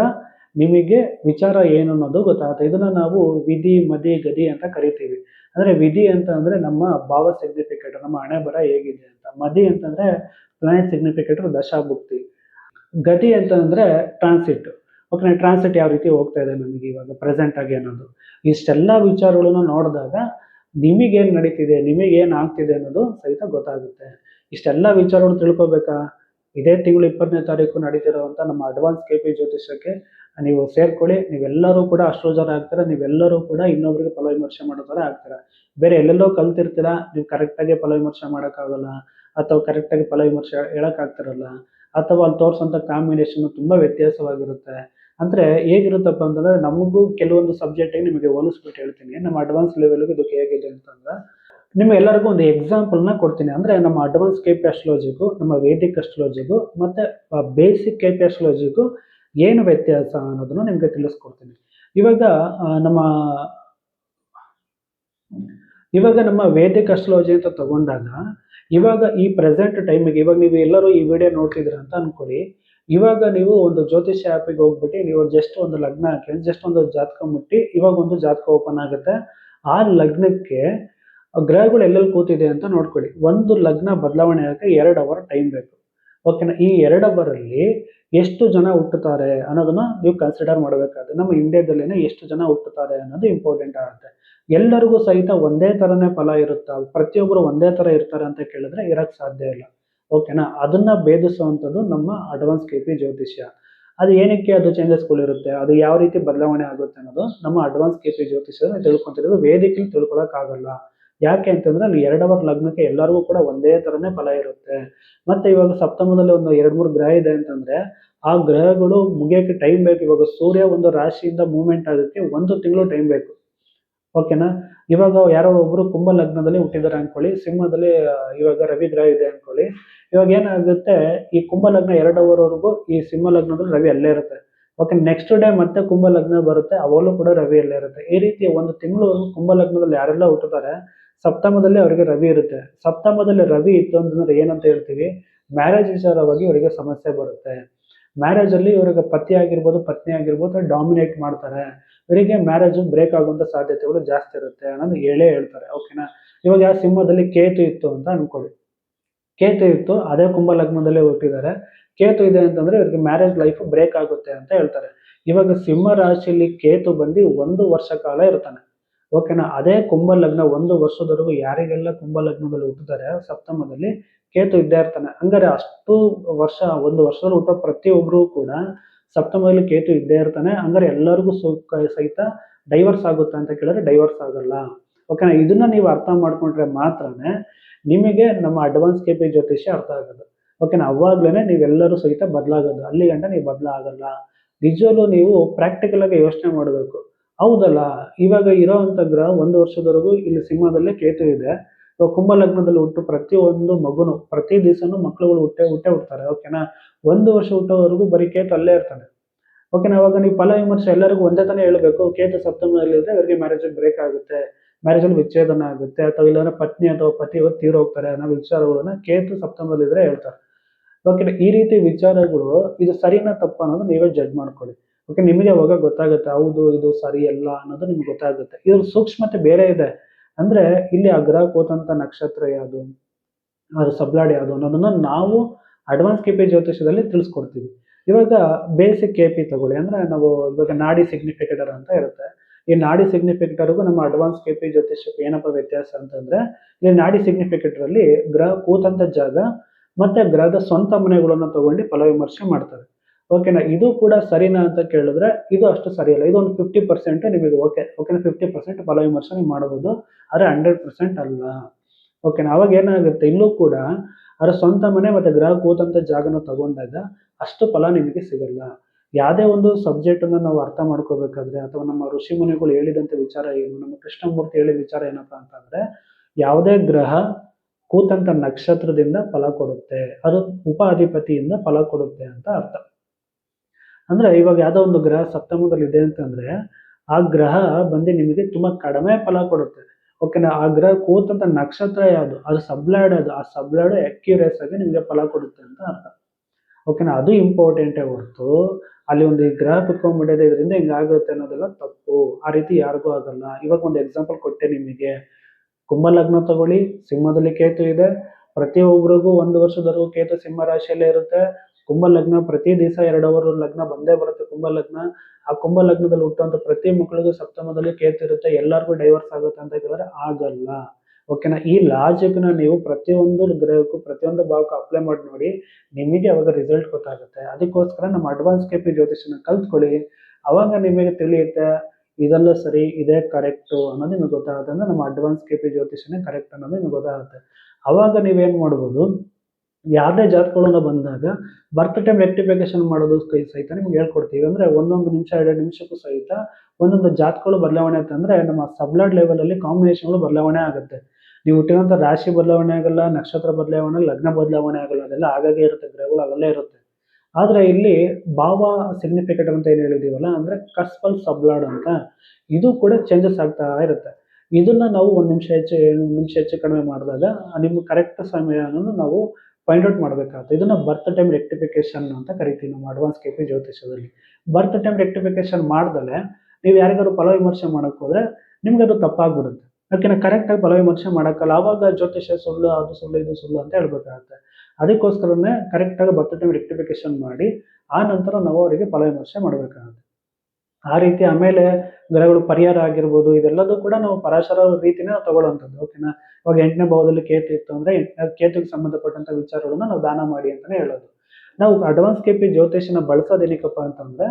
ನಿಮಗೆ ವಿಚಾರ ಏನು ಅನ್ನೋದು ಗೊತ್ತಾಗುತ್ತೆ. ಇದನ್ನ ನಾವು ವಿಧಿ, ಮದಿ, ಗದಿ ಅಂತ ಕರಿತೀವಿ. ಅಂದ್ರೆ ವಿಧಿ ಅಂತ ಅಂದ್ರೆ ನಮ್ಮ ಭಾವ ಸಿಗ್ನಿಫಿಕೇಟರ್ ನಮ್ಮ ಹಣೆ ಬರ ಹೇಗಿದೆ ಅಂತ. ಮದಿ ಅಂತಂದ್ರೆ ಪ್ಲಾನೆಟ್ ಸಿಗ್ನಿಫಿಕೇಟರ್ ದಶಾಭುಕ್ತಿ. ಗತಿ ಅಂತಂದರೆ ಟ್ರಾನ್ಸಿಟ್ ಓಕೆ ಟ್ರಾನ್ಸ್ಲೇಟ್ ಯಾವ ರೀತಿ ಹೋಗ್ತಾ ಇದೆ ನಮಗೆ ಇವಾಗ ಪ್ರೆಸೆಂಟ್ ಆಗಿ ಅನ್ನೋದು. ಇಷ್ಟೆಲ್ಲ ವಿಚಾರಗಳನ್ನು ನೋಡಿದಾಗ ನಿಮಗೇನು ನಡೀತಿದೆ, ನಿಮಗೇನು ಆಗ್ತಿದೆ ಅನ್ನೋದು ಸಹಿತ ಗೊತ್ತಾಗುತ್ತೆ. ಇಷ್ಟೆಲ್ಲ ವಿಚಾರಗಳು ತಿಳ್ಕೊಬೇಕಾ? ಇದೇ ತಿಂಗಳು ಇಪ್ಪತ್ತನೇ ತಾರೀಕು ನಡೀತಿರುವಂಥ ನಮ್ಮ ಅಡ್ವಾನ್ಸ್ ಕೆ ಪಿ ಜ್ಯೋತಿಷಕ್ಕೆ ನೀವು ಸೇರ್ಕೊಳ್ಳಿ. ನೀವೆಲ್ಲರೂ ಕೂಡ ಅಸ್ಟ್ರೋಜರ್ ಆಗ್ತೀರಾ, ನೀವೆಲ್ಲರೂ ಕೂಡ ಇನ್ನೊಬ್ರಿಗೆ ಫಲ ವಿಮರ್ಶೆ ಮಾಡೋ ಥರ ಆಗ್ತೀರಾ? ಬೇರೆ ಎಲ್ಲೆಲ್ಲೋ ಕಲ್ತಿರ್ತೀರ, ನೀವು ಕರೆಕ್ಟಾಗಿ ಫಲ ವಿಮರ್ಶೆ ಮಾಡೋಕ್ಕಾಗಲ್ಲ, ಅಥವಾ ಕರೆಕ್ಟಾಗಿ ಫಲ ವಿಮರ್ಶೆ ಹೇಳೋಕ್ಕಾಗ್ತಿರಲ್ಲ, ಅಥವಾ ಅಲ್ಲಿ ತೋರಿಸೋಂಥ ಕಾಂಬಿನೇಷನ್ ತುಂಬ ವ್ಯತ್ಯಾಸವಾಗಿರುತ್ತೆ. ಅಂದರೆ ಹೇಗಿರುತ್ತಪ್ಪ ಅಂತಂದ್ರೆ ನಮಗೂ ಕೆಲವೊಂದು ಸಬ್ಜೆಕ್ಟಿಗೆ ನಿಮಗೆ ಹೋಲಿಸ್ಬಿಟ್ಟು ಹೇಳ್ತೀನಿ. ನಮ್ಮ ಅಡ್ವಾನ್ಸ್ ಲೆವೆಲ್ಗೆ ಇದಕ್ಕೆ ಹೇಗಿದೆ ಅಂತಂದ್ರೆ ನಿಮ್ಗೆ ಎಲ್ಲರಿಗೂ ಒಂದು ಎಕ್ಸಾಂಪಲ್ನ ಕೊಡ್ತೀನಿ. ಅಂದರೆ ನಮ್ಮ ಅಡ್ವಾನ್ಸ್ ಕೆ ಪಿ ನಮ್ಮ ವೇದಿಕ್ ಅಸ್ಟ್ರಾಲಜಿಗೂ ಮತ್ತು ಬೇಸಿಕ್ ಕೆ ಪಿ ಏನು ವ್ಯತ್ಯಾಸ ಅನ್ನೋದನ್ನು ನಿಮಗೆ ತಿಳಿಸ್ಕೊಡ್ತೀನಿ. ಇವಾಗ ನಮ್ಮ ಇವಾಗ ನಮ್ಮ ವೇದಿಕ್ ಅಸ್ಟ್ರಾಲಜಿ ಅಂತ ತಗೊಂಡಾಗ ಇವಾಗ ಈ ಪ್ರೆಸೆಂಟ್ ಟೈಮಿಗೆ ಇವಾಗ ನೀವು ಎಲ್ಲರೂ ಈ ವಿಡಿಯೋ ನೋಡ್ತಿದ್ದೀರ ಅಂತ ಅನ್ಕೊಳ್ಳಿ. ಇವಾಗ ನೀವು ಒಂದು ಜ್ಯೋತಿಷ್ಯ ಆ್ಯಪಿಗೆ ಹೋಗ್ಬಿಟ್ಟು ನೀವು ಜಸ್ಟ್ ಒಂದು ಲಗ್ನ ಹಾಕಿ ಜಸ್ಟ್ ಒಂದು ಜಾತಕ ಮುಟ್ಟಿ, ಇವಾಗ ಒಂದು ಜಾತಕ ಓಪನ್ ಆಗುತ್ತೆ. ಆ ಲಗ್ನಕ್ಕೆ ಗ್ರಹಗಳು ಎಲ್ಲೆಲ್ಲಿ ಕೂತಿದೆ ಅಂತ ನೋಡ್ಕೊಳ್ಳಿ. ಒಂದು ಲಗ್ನ ಬದಲಾವಣೆ ಆಗಕ್ಕೆ ಎರಡು ಅವರ್ ಟೈಮ್ ಬೇಕು. ಓಕೆನಾ ಈ ಎರಡು ಅವರಲ್ಲಿ ಎಷ್ಟು ಜನ ಹುಟ್ಟುತ್ತಾರೆ ಅನ್ನೋದನ್ನ ನೀವು ಕನ್ಸಿಡರ್ ಮಾಡಬೇಕಾಗುತ್ತೆ. ನಮ್ಮ ಇಂಡಿಯಾದಲ್ಲೇನೆ ಎಷ್ಟು ಜನ ಹುಟ್ಟುತ್ತಾರೆ ಅನ್ನೋದು ಇಂಪಾರ್ಟೆಂಟ್ ಆಗುತ್ತೆ. ಎಲ್ಲರಿಗೂ ಸಹಿತ ಒಂದೇ ಥರನೇ ಫಲ ಇರುತ್ತಾ? ಪ್ರತಿಯೊಬ್ಬರು ಒಂದೇ ಥರ ಇರ್ತಾರೆ ಅಂತ ಕೇಳಿದ್ರೆ ಇರಕ್ಕೆ ಸಾಧ್ಯ ಇಲ್ಲ. ಓಕೆನಾ ಅದನ್ನ ಭೇದಿಸುವಂಥದ್ದು ನಮ್ಮ ಅಡ್ವಾನ್ಸ್ ಕೆ ಪಿ ಜ್ಯೋತಿಷ್ಯ. ಅದು ಏನಕ್ಕೆ ಅದು ಚೇಂಜಸ್ಗಳಿರುತ್ತೆ ಅದು ಯಾವ ರೀತಿ ಬದಲಾವಣೆ ಆಗುತ್ತೆ ಅನ್ನೋದು ನಮ್ಮ ಅಡ್ವಾನ್ಸ್ ಕೆ ಪಿ ಜ್ಯೋತಿಷ್ಯ ತಿಳ್ಕೊಂತಿರೋದು. ವೇದಿಕೆಯಲ್ಲಿ ತಿಳ್ಕೊಳಕ್ಕಾಗಲ್ಲ. ಯಾಕೆ ಅಂತಂದ್ರೆ ಅಲ್ಲಿ ಎರಡವರ್ ಲಗ್ನಕ್ಕೆ ಎಲ್ಲರಿಗೂ ಕೂಡ ಒಂದೇ ಥರನೇ ಫಲ ಇರುತ್ತೆ. ಮತ್ತೆ ಇವಾಗ ಸಪ್ತಮದಲ್ಲಿ ಒಂದು ಎರಡು ಮೂರು ಗ್ರಹ ಇದೆ ಅಂತಂದ್ರೆ, ಆ ಗ್ರಹಗಳು ಮುಗಿಯೋಕ್ಕೆ ಟೈಮ್ ಬೇಕು. ಇವಾಗ ಸೂರ್ಯ ಒಂದು ರಾಶಿಯಿಂದ ಮೂವ್ಮೆಂಟ್ ಆಗೋಕ್ಕೆ ಒಂದು ತಿಂಗಳು ಟೈಮ್ ಬೇಕು. ಓಕೆನಾ ಇವಾಗ ಯಾರೋ ಒಬ್ರು ಕುಂಭ ಲಗ್ನದಲ್ಲಿ ಹುಟ್ಟಿದ್ದಾರೆ ಅನ್ಕೊಳ್ಳಿ, ಸಿಂಹದಲ್ಲಿ ಇವಾಗ ರವಿ ಗ್ರಹ ಇದೆ ಅನ್ಕೊಳ್ಳಿ. ಇವಾಗ ಏನಾಗುತ್ತೆ, ಈ ಕುಂಭ ಲಗ್ನ ಅವರ್ವರೆಗೂ ಈ ಸಿಂಹ ಲಗ್ನದಲ್ಲಿ ರವಿ ಅಲ್ಲೇ ಇರುತ್ತೆ. ಓಕೆ ನೆಕ್ಸ್ಟ್ ಡೇ ಮತ್ತೆ ಕುಂಭ ಲಗ್ನ ಬರುತ್ತೆ ಅವಲ್ಲೂ ಕೂಡ ರವಿ ಅಲ್ಲೇ ಇರುತ್ತೆ. ಈ ರೀತಿ ಒಂದು ತಿಂಗಳು ಕುಂಭ ಲಗ್ನದಲ್ಲಿ ಯಾರೆಲ್ಲ ಹುಟ್ಟುತ್ತಾರೆ ಸಪ್ತಮದಲ್ಲಿ ಅವರಿಗೆ ರವಿ ಇರುತ್ತೆ. ಸಪ್ತಮದಲ್ಲಿ ರವಿ ಇತ್ತು ಅಂತಂದ್ರೆ ಏನಂತ ಹೇಳ್ತೀವಿ? ಮ್ಯಾರೇಜ್ ವಿಚಾರವಾಗಿ ಇವರಿಗೆ ಸಮಸ್ಯೆ ಬರುತ್ತೆ. ಮ್ಯಾರೇಜ್ ಅಲ್ಲಿ ಇವರಿಗೆ ಪತಿ ಆಗಿರ್ಬೋದು, ಪತ್ನಿ ಆಗಿರ್ಬೋದು ಡಾಮಿನೇಟ್ ಮಾಡ್ತಾರೆ. ಇವರಿಗೆ ಮ್ಯಾರೇಜ್ ಬ್ರೇಕ್ ಆಗುವಂಥ ಸಾಧ್ಯತೆಗಳು ಜಾಸ್ತಿ ಇರುತ್ತೆ ಅನ್ನೋದು ಹೇಳೇ ಹೇಳ್ತಾರೆ ಓಕೆನಾ ಇವಾಗ ಯಾವ ಸಿಂಹದಲ್ಲಿ ಕೇತು ಇತ್ತು ಅಂತ ಅನ್ಕೊಳ್ಳಿ. ಕೇತು ಇತ್ತು, ಅದೇ ಕುಂಭ ಲಗ್ನದಲ್ಲೇ ಹುಟ್ಟಿದ್ದಾರೆ. ಕೇತು ಇದೆ ಅಂತಂದ್ರೆ ಇವರಿಗೆ ಮ್ಯಾರೇಜ್ ಲೈಫ್ ಬ್ರೇಕ್ ಆಗುತ್ತೆ ಅಂತ ಹೇಳ್ತಾರೆ. ಇವಾಗ ಸಿಂಹ ರಾಶಿಯಲ್ಲಿ ಕೇತು ಬಂದು ಒಂದು ವರ್ಷ ಕಾಲ ಇರ್ತಾನೆ ಓಕೆನಾ ಅದೇ ಕುಂಭ ಲಗ್ನ ಒಂದು ವರ್ಷದವರೆಗೂ ಯಾರಿಗೆಲ್ಲ ಕುಂಭ ಲಗ್ನದಲ್ಲಿ ಹುಟ್ಟಿದ್ದಾರೆ, ಸಪ್ತಮದಲ್ಲಿ ಕೇತು ಇದ್ದೇ ಇರ್ತಾನೆ. ಹಂಗಾರೆ ಅಷ್ಟು ವರ್ಷ, ಒಂದು ವರ್ಷದಲ್ಲಿ ಹುಟ್ಟೋ ಪ್ರತಿಯೊಬ್ಬರು ಕೂಡ ಸಪ್ತಮದಲ್ಲಿ ಕೇತು ಇದ್ದೇ ಇರ್ತಾನೆ. ಹಂಗಾರೆ ಎಲ್ಲರಿಗೂ ಸುಖ ಸಹಿತ ಡೈವರ್ಸ್ ಆಗುತ್ತೆ ಅಂತ ಕೇಳಿದ್ರೆ ಡೈವರ್ಸ್ ಆಗಲ್ಲ. ಓಕೆನಾ ಇದನ್ನ ನೀವು ಅರ್ಥ ಮಾಡ್ಕೊಂಡ್ರೆ ಮಾತ್ರನೇ ನಿಮಗೆ ನಮ್ಮ ಅಡ್ವಾನ್ಸ್ ಕೆ ಪಿ ಜ್ಯೋತಿಷ್ಯ ಅರ್ಥ ಆಗೋದು. ಓಕೆನಾ ಅವಾಗ್ಲೇ ನೀವೆಲ್ಲರೂ ಸಹಿತ ಬದಲಾಗೋದು. ಅಲ್ಲಿ ಗಂಟ ನೀವು ಬದಲಾಗಲ್ಲ ನಿಜವಲ್ಲೂ ನೀವು ಪ್ರಾಕ್ಟಿಕಲ್ ಆಗಿ ಯೋಚನೆ ಮಾಡಬೇಕು. ಹೌದಲ್ಲ, ಇವಾಗ ಇರೋವಂಥ ಗ್ರಹ ಒಂದು ವರ್ಷದವರೆಗೂ ಇಲ್ಲಿ ಸಿಂಹದಲ್ಲೇ ಕೇತು ಇದೆ. ಕುಂಭ ಲಗ್ನದಲ್ಲಿ ಹುಟ್ಟು ಪ್ರತಿಯೊಂದು ಮಗುನು, ಪ್ರತಿ ದಿವಸನೂ ಮಕ್ಕಳುಗಳು ಹುಟ್ಟೆ ಹುಟ್ಟೆ ಹುಡ್ತಾರೆ ಓಕೆನಾ ಒಂದು ವರ್ಷ ಹುಟ್ಟೋವರೆಗೂ ಬರೀ ಕೇತು ಅಲ್ಲೇ ಇರ್ತಾನೆ. ಓಕೆನಾ ಅವಾಗ ನೀವು ಫಲ ವಿಮರ್ಶೆ ಎಲ್ಲರಿಗೂ ಒಂದೇ ತಾನೇ ಹೇಳಬೇಕು. ಕೇತು ಸಪ್ತಮದಲ್ಲಿದ್ರೆ ಅವರಿಗೆ ಮ್ಯಾರೇಜ್ ಬ್ರೇಕ್ ಆಗುತ್ತೆ. ಮ್ಯಾರೇಜಲ್ಲಿ ವಿಚ್ಛೇದನ ಆಗುತ್ತೆ. ಅಥವಾ ಇಲ್ಲಾಂದ್ರೆ ಪತ್ನಿ ಅಥವಾ ಪತಿ ಇವತ್ತು ತೀರೋಗ್ತಾರೆ ಅನ್ನೋ ವಿಚಾರಗಳನ್ನ ಕೇತು ಸಪ್ತಮದಲ್ಲಿದ್ರೆ ಹೇಳ್ತಾರೆ. ಓಕೆ ಈ ರೀತಿ ವಿಚಾರಗಳು ಇದು ಸರಿನಾ ತಪ್ಪ ಅನ್ನೋದು ನೀವೇ ಜಡ್ಜ್ ಮಾಡ್ಕೊಳ್ಳಿ. ಓಕೆ ನಿಮಗೆ ಅವಾಗ ಗೊತ್ತಾಗುತ್ತೆ ಹೌದು, ಇದು ಸರಿ ಅಲ್ಲ ಅನ್ನೋದು ನಿಮ್ಗೆ ಗೊತ್ತಾಗುತ್ತೆ. ಇದ್ರ ಸೂಕ್ಷ್ಮತೆ ಬೇರೆ ಇದೆ. ಅಂದ್ರೆ ಇಲ್ಲಿ ಅಗ್ರ ಕೂತಂತ ನಕ್ಷತ್ರ ಯಾವುದು? ಅದು ಸಬ್ಲಾಡ್ ಯಾವುದು ಅನ್ನೋದನ್ನ ನಾವು ಅಡ್ವಾನ್ಸ್ ಕೆ ಪಿ ಜ್ಯೋತಿಷದಲ್ಲಿ ತಿಳಿಸ್ಕೊಡ್ತೀವಿ. ಇವಾಗ ಬೇಸಿಕ್ ಕೆ ಪಿ ತಗೊಳ್ಳಿ. ಅಂದ್ರೆ ನಾವು ಇವಾಗ ನಾಡಿ ಸಿಗ್ನಿಫಿಕೇಟರ್ ಅಂತ ಇರುತ್ತೆ. ಈ ನಾಡಿ ಸಿಗ್ನಿಫಿಕೇಟರ್ಗೂ ನಮ್ಮ ಅಡ್ವಾನ್ಸ್ ಕೆ ಪಿ ಜ್ಯೋತಿಷಕ್ಕೆ ಏನಪ್ಪ ವ್ಯತ್ಯಾಸ ಅಂತಂದ್ರೆ ಈ ನಾಡಿ ಸಿಗ್ನಿಫಿಕೇಟರಲ್ಲಿ ಗ್ರಹ ಕೂತಂತ ಜಾಗ ಮತ್ತೆ ಗ್ರಹದ ಸ್ವಂತ ಮನೆಗಳನ್ನು ತಗೊಂಡು ಫಲವಿಮರ್ಶೆ ಮಾಡ್ತಾರೆ. ಓಕೆನಾ ಇದು ಕೂಡ ಸರಿನಾ ಅಂತ ಕೇಳಿದ್ರೆ ಇದು ಅಷ್ಟು ಸರಿಯಲ್ಲ. ಇದು ಒಂದು ಫಿಫ್ಟಿ ಪರ್ಸೆಂಟ್ ನಿಮಗೆ ಓಕೆ ಓಕೆನಾ ಫಿಫ್ಟಿ ಪರ್ಸೆಂಟ್ ಫಲವಿಮರ್ಶೆ ನೀವು ಮಾಡಬಹುದು ಆದರೆ ಹಂಡ್ರೆಡ್ ಪರ್ಸೆಂಟ್ ಅಲ್ಲ. ಓಕೆನಾ ಅವಾಗ ಏನಾಗುತ್ತೆ? ಇಲ್ಲೂ ಕೂಡ ಅದರ ಸ್ವಂತ ಮನೆ ಮತ್ತೆ ಗ್ರಹ ಕೂತಂತ ಜಾಗನ ತಗೊಂಡಾಗ ಅಷ್ಟು ಫಲ ನಿಮಗೆ ಸಿಗಲ್ಲ. ಯಾವುದೇ ಒಂದು ಸಬ್ಜೆಕ್ಟ್ ಅನ್ನ ನಾವು ಅರ್ಥ ಮಾಡ್ಕೋಬೇಕಾದ್ರೆ ಅಥವಾ ನಮ್ಮ ಋಷಿ ಮುನಿಗಳು ಹೇಳಿದಂತ ವಿಚಾರ ಏನು, ನಮ್ಮ ಕೃಷ್ಣಮೂರ್ತಿ ಹೇಳಿದ ವಿಚಾರ ಏನಪ್ಪಾ ಅಂತಂದರೆ ಯಾವುದೇ ಗ್ರಹ ಕೂತಂತ ನಕ್ಷತ್ರದಿಂದ ಫಲ ಕೊಡುತ್ತೆ, ಅದು ಉಪ ಅಧಿಪತಿಯಿಂದ ಫಲ ಕೊಡುತ್ತೆ ಅಂತ ಅರ್ಥ. ಅಂದ್ರೆ ಇವಾಗ ಯಾವುದೋ ಒಂದು ಗ್ರಹ ಸಪ್ತಮದಲ್ಲಿ ಇದೆ ಅಂತಂದ್ರೆ ಆ ಗ್ರಹ ಬಂದು ನಿಮಗೆ ತುಂಬಾ ಕಡಿಮೆ ಫಲ ಕೊಡುತ್ತೆ. ಓಕೆನಾ? ಆ ಗ್ರಹ ಕೂತಂತ ನಕ್ಷತ್ರ ಯಾವುದು? ಅದು ಸಬ್ಲಾಡ್ ಅದು. ಆ ಸಬ್ಲಾಡ್ ಅಕ್ಯುರೇಸ್ ಆಗಿ ನಿಮಗೆ ಫಲ ಕೊಡುತ್ತೆ ಅಂತ ಅರ್ಥ. ಓಕೆನಾ? ಅದು ಇಂಪಾರ್ಟೆಂಟೇ ಹೊರತು ಅಲ್ಲಿ ಒಂದು ಈ ಗ್ರಹ ಕುತ್ಕೊಂಡ್ಬಿಟ್ಟಿದೆ ಇದರಿಂದ ಹಿಂಗಾಗುತ್ತೆ ಅನ್ನೋದೆಲ್ಲ ತಪ್ಪು. ಆ ರೀತಿ ಯಾರಿಗೂ ಆಗಲ್ಲ. ಇವಾಗ ಒಂದು ಎಕ್ಸಾಂಪಲ್ ಕೊಟ್ಟೆ ನಿಮಗೆ. ಕುಂಭ ಲಗ್ನ ತಗೊಳ್ಳಿ, ಸಿಂಹದಲ್ಲಿ ಕೇತು ಇದೆ. ಪ್ರತಿಯೊಬ್ಬರಿಗೂ ಒಂದು ವರ್ಷದವರೆಗೂ ಕೇತು ಸಿಂಹ ರಾಶಿಯಲ್ಲೇ ಇರುತ್ತೆ. ಕುಂಭ ಲಗ್ನ ಪ್ರತಿ ದಿವಸ ಎರಡು ಅವರು ಲಗ್ನ ಬಂದೇ ಬರುತ್ತೆ ಕುಂಭ ಲಗ್ನ ಆ ಕುಂಭ ಲಗ್ನದಲ್ಲಿ ಹುಟ್ಟುವಂತ ಪ್ರತಿ ಮಕ್ಕಳಿಗೂ ಸಪ್ತಮದಲ್ಲಿ ಕೇತು ಇರುತ್ತೆ, ಎಲ್ಲರಿಗೂ ಡೈವರ್ಸ್ ಆಗುತ್ತೆ ಅಂತ ಹೇಳಿದ್ರೆ ಆಗಲ್ಲ. ಓಕೆನಾ ಈ ಲಾಜಿಕ್ನ ನೀವು ಪ್ರತಿಯೊಂದು ಗ್ರಹಕ್ಕೂ, ಪ್ರತಿಯೊಂದು ಭಾವಕ್ಕೂ ಅಪ್ಲೈ ಮಾಡಿ ನೋಡಿ, ನಿಮಗೆ ಅವಾಗ ರಿಸಲ್ಟ್ ಗೊತ್ತಾಗುತ್ತೆ. ಅದಕ್ಕೋಸ್ಕರ ನಮ್ಮ ಅಡ್ವಾನ್ಸ್ ಕೆ ಪಿ ಜ್ಯೋತಿಷನ ಕಲ್ತ್ಕೊಳ್ಳಿ. ಅವಾಗ ನಿಮಗೆ ತಿಳಿಯುತ್ತೆ, ಇದೆಲ್ಲ ಸರಿ, ಇದೇ ಕರೆಕ್ಟು ಅನ್ನೋದು ನಿಮಗೆ ಗೊತ್ತಾಗುತ್ತೆ. ಅಂದ್ರೆ ನಮ್ಮ ಅಡ್ವಾನ್ಸ್ ಕೆ ಪಿ ಜ್ಯೋತಿಷನೇ ಕರೆಕ್ಟ್ ಅನ್ನೋದು ನಿಮಗೆ ಗೊತ್ತಾಗುತ್ತೆ. ಅವಾಗ ನೀವೇನು ಮಾಡ್ಬೋದು? ಯಾವುದೇ ಜಾತಕಗಳನ್ನ ಬಂದಾಗ ಬರ್ತ್ ಟೈಮ್ ರೆಕ್ಟಿಫಿಕೇಶನ್ ಮಾಡೋದು ಕೈ ಸಹಿತ ನಿಮ್ಗೆ ಹೇಳ್ಕೊಡ್ತೀವಿ. ಅಂದ್ರೆ ಒಂದೊಂದು ನಿಮಿಷ, ಎರಡು ನಿಮಿಷಕ್ಕೂ ಸಹಿತ ಒಂದೊಂದು ಜಾತಕಗಳು ಬದಲಾವಣೆ ಅಂತಂದ್ರೆ ನಮ್ಮ ಸಬ್ಲಾಡ್ ಲೆವೆಲಲ್ಲಿ ಕಾಂಬಿನೇಷನ್ಗಳು ಬದಲಾವಣೆ ಆಗುತ್ತೆ. ನೀವು ಹುಟ್ಟಿದಂಥ ರಾಶಿ ಬದಲಾವಣೆ ಆಗಲ್ಲ, ನಕ್ಷತ್ರ ಬದಲಾವಣೆ ಲಗ್ನ ಬದಲಾವಣೆ ಆಗಲ್ಲ, ಅದೆಲ್ಲ ಆಗಾಗೆ ಇರುತ್ತೆ, ಗ್ರಹಗಳು ಅಲ್ಲೇ ಇರುತ್ತೆ. ಆದರೆ ಇಲ್ಲಿ ಭಾವ ಸಿಗ್ನಿಫಿಕೆಂಟ್ ಅಂತ ಏನು ಹೇಳಿದೀವಲ್ಲ ಅಂದ್ರೆ ಕಸ್ಪಲ್ ಸಬ್ಲಾಡ್ ಅಂತ. ಇದು ಕೂಡ ಚೇಂಜಸ್ ಆಗ್ತಾ ಇರುತ್ತೆ. ಇದನ್ನ ನಾವು ಒಂದು ನಿಮಿಷ ಹೆಚ್ಚು ನಿಮಿಷ ಹೆಚ್ಚು ಕಡಿಮೆ ಮಾಡಿದಾಗ ನಿಮ್ಮ ಕರೆಕ್ಟ್ ಸಮಯ ನಾವು ಫೈಂಡ್ ಔಟ್ ಮಾಡಬೇಕಾಗುತ್ತೆ. ಇದನ್ನ ಬರ್ತ್ ಟೈಮ್ ರೆಕ್ಟಿಫಿಕೇಶನ್ ಅಂತ ಕರಿತೀವಿ ನಮ್ಮ ಅಡ್ವಾನ್ಸ್ ಕೆ ಪಿ ಜ್ಯೋತಿಷ್ಯದಲ್ಲಿ. ಬರ್ತ್ ಟೈಮ್ ರೆಕ್ಟಿಫಿಕೇಶನ್ ಮಾಡ್ದಲೆ ನೀವು ಯಾರಿಗಾದ್ರು ಫಲ ವಿಮರ್ಶೆ ಮಾಡಕ್ ಹೋದ್ರೆ ನಿಮ್ಗೆ ಅದು ತಪ್ಪಾಗ್ಬಿಡುತ್ತೆ. ಅದಕ್ಕೆ ಕರೆಕ್ಟಾಗಿ ಫಲ ವಿಮರ್ಶೆ ಮಾಡೋಕ್ಕಲ್ಲ. ಆವಾಗ ಜ್ಯೋತಿಷ ಸುಳ್ಳು, ಅದು ಸುಳ್ಳು, ಇದು ಸುಳ್ಳು ಅಂತ ಹೇಳ್ಬೇಕಾಗುತ್ತೆ. ಅದಕ್ಕೋಸ್ಕರನೇ ಕರೆಕ್ಟಾಗಿ ಬರ್ತ್ ಟೈಮ್ ರೆಕ್ಟಿಫಿಕೇಶನ್ ಮಾಡಿ, ಆ ನಂತರ ನಾವು ಅವರಿಗೆ ಫಲ ವಿಮರ್ಶೆ ಮಾಡಬೇಕಾಗುತ್ತೆ. ಆ ರೀತಿ ಆಮೇಲೆ ಗ್ರಹಗಳು ಪರಿಹಾರ ಆಗಿರ್ಬೋದು, ಇದೆಲ್ಲದೂ ಕೂಡ ನಾವು ಪರಾಶರ ರೀತಿನೇ ನಾವು ತಗೊಳ್ಳುವಂಥದ್ದು ಓಕೆನಾ ಇವಾಗ ಎಂಟನೇ ಭಾವದಲ್ಲಿ ಕೇತು ಇತ್ತು ಅಂದ್ರೆ ಕೇತುಗೆ ಸಂಬಂಧಪಟ್ಟಂತ ವಿಚಾರಗಳನ್ನ ನಾವು ದಾನ ಮಾಡಿ ಅಂತಾನೆ ಹೇಳೋದು. ನಾವು ಅಡ್ವಾನ್ಸ್ ಕೆ ಪಿ ಜ್ಯೋತಿಷನ ಬಳಸೋದೇನಕ್ಕಪ್ಪ ಅಂತಂದ್ರೆ,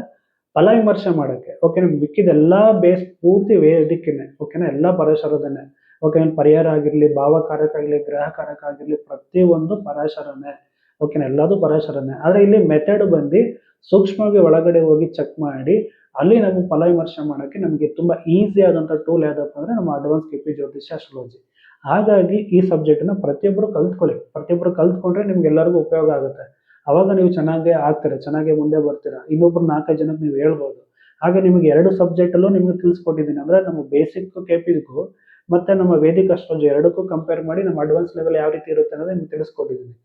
ಫಲ ವಿಮರ್ಶೆ ಮಾಡೋಕ್ಕೆ ಓಕೆನಾ ಮಿಕ್ಕಿದೆಲ್ಲ ಬೇಸ್ ಪೂರ್ತಿ ವೇದಿಕೆನೆ ಓಕೆನಾ ಎಲ್ಲ ಪರಾಶರದನ್ನೇ ಓಕೆ ಪರಿಹಾರ ಆಗಿರ್ಲಿ, ಭಾವಕಾರಕ ಗ್ರಹ ಗ್ರಹಕಾರಕ ಆಗಿರ್ಲಿ, ಪ್ರತಿಯೊಂದು ಪರಾಶರನೇ. ಓಕೆನಾ ಎಲ್ಲದೂ ಪರಾಶರನೇ ಆದರೆ ಇಲ್ಲಿ ಮೆಥಡ್ ಬಂದು ಸೂಕ್ಷ್ಮವಾಗಿ ಒಳಗಡೆ ಹೋಗಿ ಚೆಕ್ ಮಾಡಿ, ಅಲ್ಲಿ ನಾವು ಫಲ ವಿಮರ್ಶೆ ಮಾಡೋಕ್ಕೆ ನಮಗೆ ತುಂಬಾ ಈಸಿ ಆದಂಥ ಟೂಲ್ ಯಾವುದಪ್ಪ ಅಂದ್ರೆ ನಮ್ಮ ಅಡ್ವಾನ್ಸ್ ಕೆ ಪಿ ಜ್ಯೋತಿಷ್ಯ ಅಸ್ಟ್ರಾಲಜಿ ಹಾಗಾಗಿ ಈ ಸಬ್ಜೆಕ್ಟನ್ನು ಪ್ರತಿಯೊಬ್ಬರು ಕಲ್ತ್ಕೊಳ್ಳಿ. ಪ್ರತಿಯೊಬ್ಬರು ಕಲ್ತ್ಕೊಂಡ್ರೆ ನಿಮ್ಗೆ ಎಲ್ಲರಿಗೂ ಉಪಯೋಗ ಆಗುತ್ತೆ. ಅವಾಗ ನೀವು ಚೆನ್ನಾಗೇ ಆಗ್ತೀರಾ, ಚೆನ್ನಾಗಿ ಮುಂದೆ ಬರ್ತೀರಾ? ಇನ್ನೊಬ್ರು ನಾಲ್ಕೈದು ಜನಕ್ಕೆ ನೀವು ಹೇಳ್ಬೋದು. ಹಾಗೆ ನಿಮಗೆ ಎರಡು ಸಬ್ಜೆಕ್ಟಲ್ಲೂ ನಿಮಗೆ ತಿಳಿಸ್ಕೊಟ್ಟಿದ್ದೀನಿ. ಅಂದ್ರೆ ನಮ್ಮ ಬೇಸಿಕ್ ಕೆ ಪಿಗೂ ಮತ್ತೆ ನಮ್ಮ ವೇದಿಕ ಅಸ್ಟ್ರಾಲಜಿ ಎರಡಕ್ಕೂ ಕಂಪೇರ್ ಮಾಡಿ ನಮ್ಮ ಅಡ್ವಾನ್ಸ್ ಲೆವೆಲ್ ಯಾವ ರೀತಿ ಇರುತ್ತೆ ಅನ್ನೋದು ನಿಮ್ಗೆ ತಿಳಿಸ್ಕೊಟ್ಟಿದ್ದೀನಿ.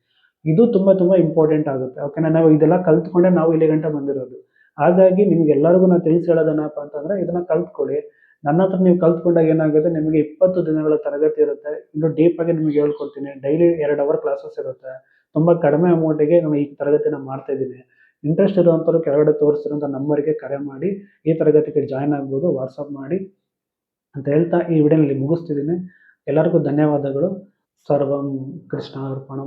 ಇದು ತುಂಬಾ ತುಂಬಾ ಇಂಪಾರ್ಟೆಂಟ್ ಆಗುತ್ತೆ. ಓಕೆನಾ ನಾವು ಇದೆಲ್ಲ ಕಲ್ತ್ಕೊಂಡೆ ನಾವು ಇಲ್ಲಿ ಗಂಟೆ ಬಂದಿರೋದು. ಹಾಗಾಗಿ ನಿಮ್ಗೆ ಎಲ್ಲರಿಗೂ ನಾನು ತಿಳಿಸಿ ಹೇಳೋದೇನಪ್ಪ ಅಂತಂದ್ರೆ ಇದನ್ನ ಕಲ್ತ್ಕೊಳ್ಳಿ. ನನ್ನ ಹತ್ರ ನೀವು ಕಲ್ತ್ಕೊಂಡಾಗ ಏನಾಗುತ್ತೆ, ನಿಮಗೆ ಇಪ್ಪತ್ತು ದಿನಗಳ ತರಗತಿ ಇರುತ್ತೆ. ಇನ್ನು ಡೀಪ್ ಆಗಿ ನಿಮಗೆ ಹೇಳ್ಕೊಡ್ತೀನಿ. ಡೈಲಿ ಎರಡು ಅವರ್ ಕ್ಲಾಸಸ್ ಇರುತ್ತೆ. ತುಂಬಾ ಕಡಿಮೆ ಅಮೌಂಟಿಗೆ ನಾನು ಈ ತರಗತಿನ ಮಾಡ್ತಾ ಇದ್ದೀನಿ. ಇಂಟ್ರೆಸ್ಟ್ ಇರುವಂಥವ್ರು ಕೆಳಗಡೆ ತೋರಿಸಿರೋಂಥ ನಂಬರ್ಗೆ ಕರೆ ಮಾಡಿ, ಈ ತರಗತಿಗೆ ಜಾಯ್ನ್ ಆಗ್ಬೋದು ವಾಟ್ಸಪ್ ಮಾಡಿ ಅಂತ ಹೇಳ್ತಾ ಈ ವಿಡಿಯೋನಲ್ಲಿ ಮುಗಿಸ್ತಿದ್ದೀನಿ. ಎಲ್ಲರಿಗೂ ಧನ್ಯವಾದಗಳು. ಸರ್ವಂ ಕೃಷ್ಣ ಅರ್ಪಣ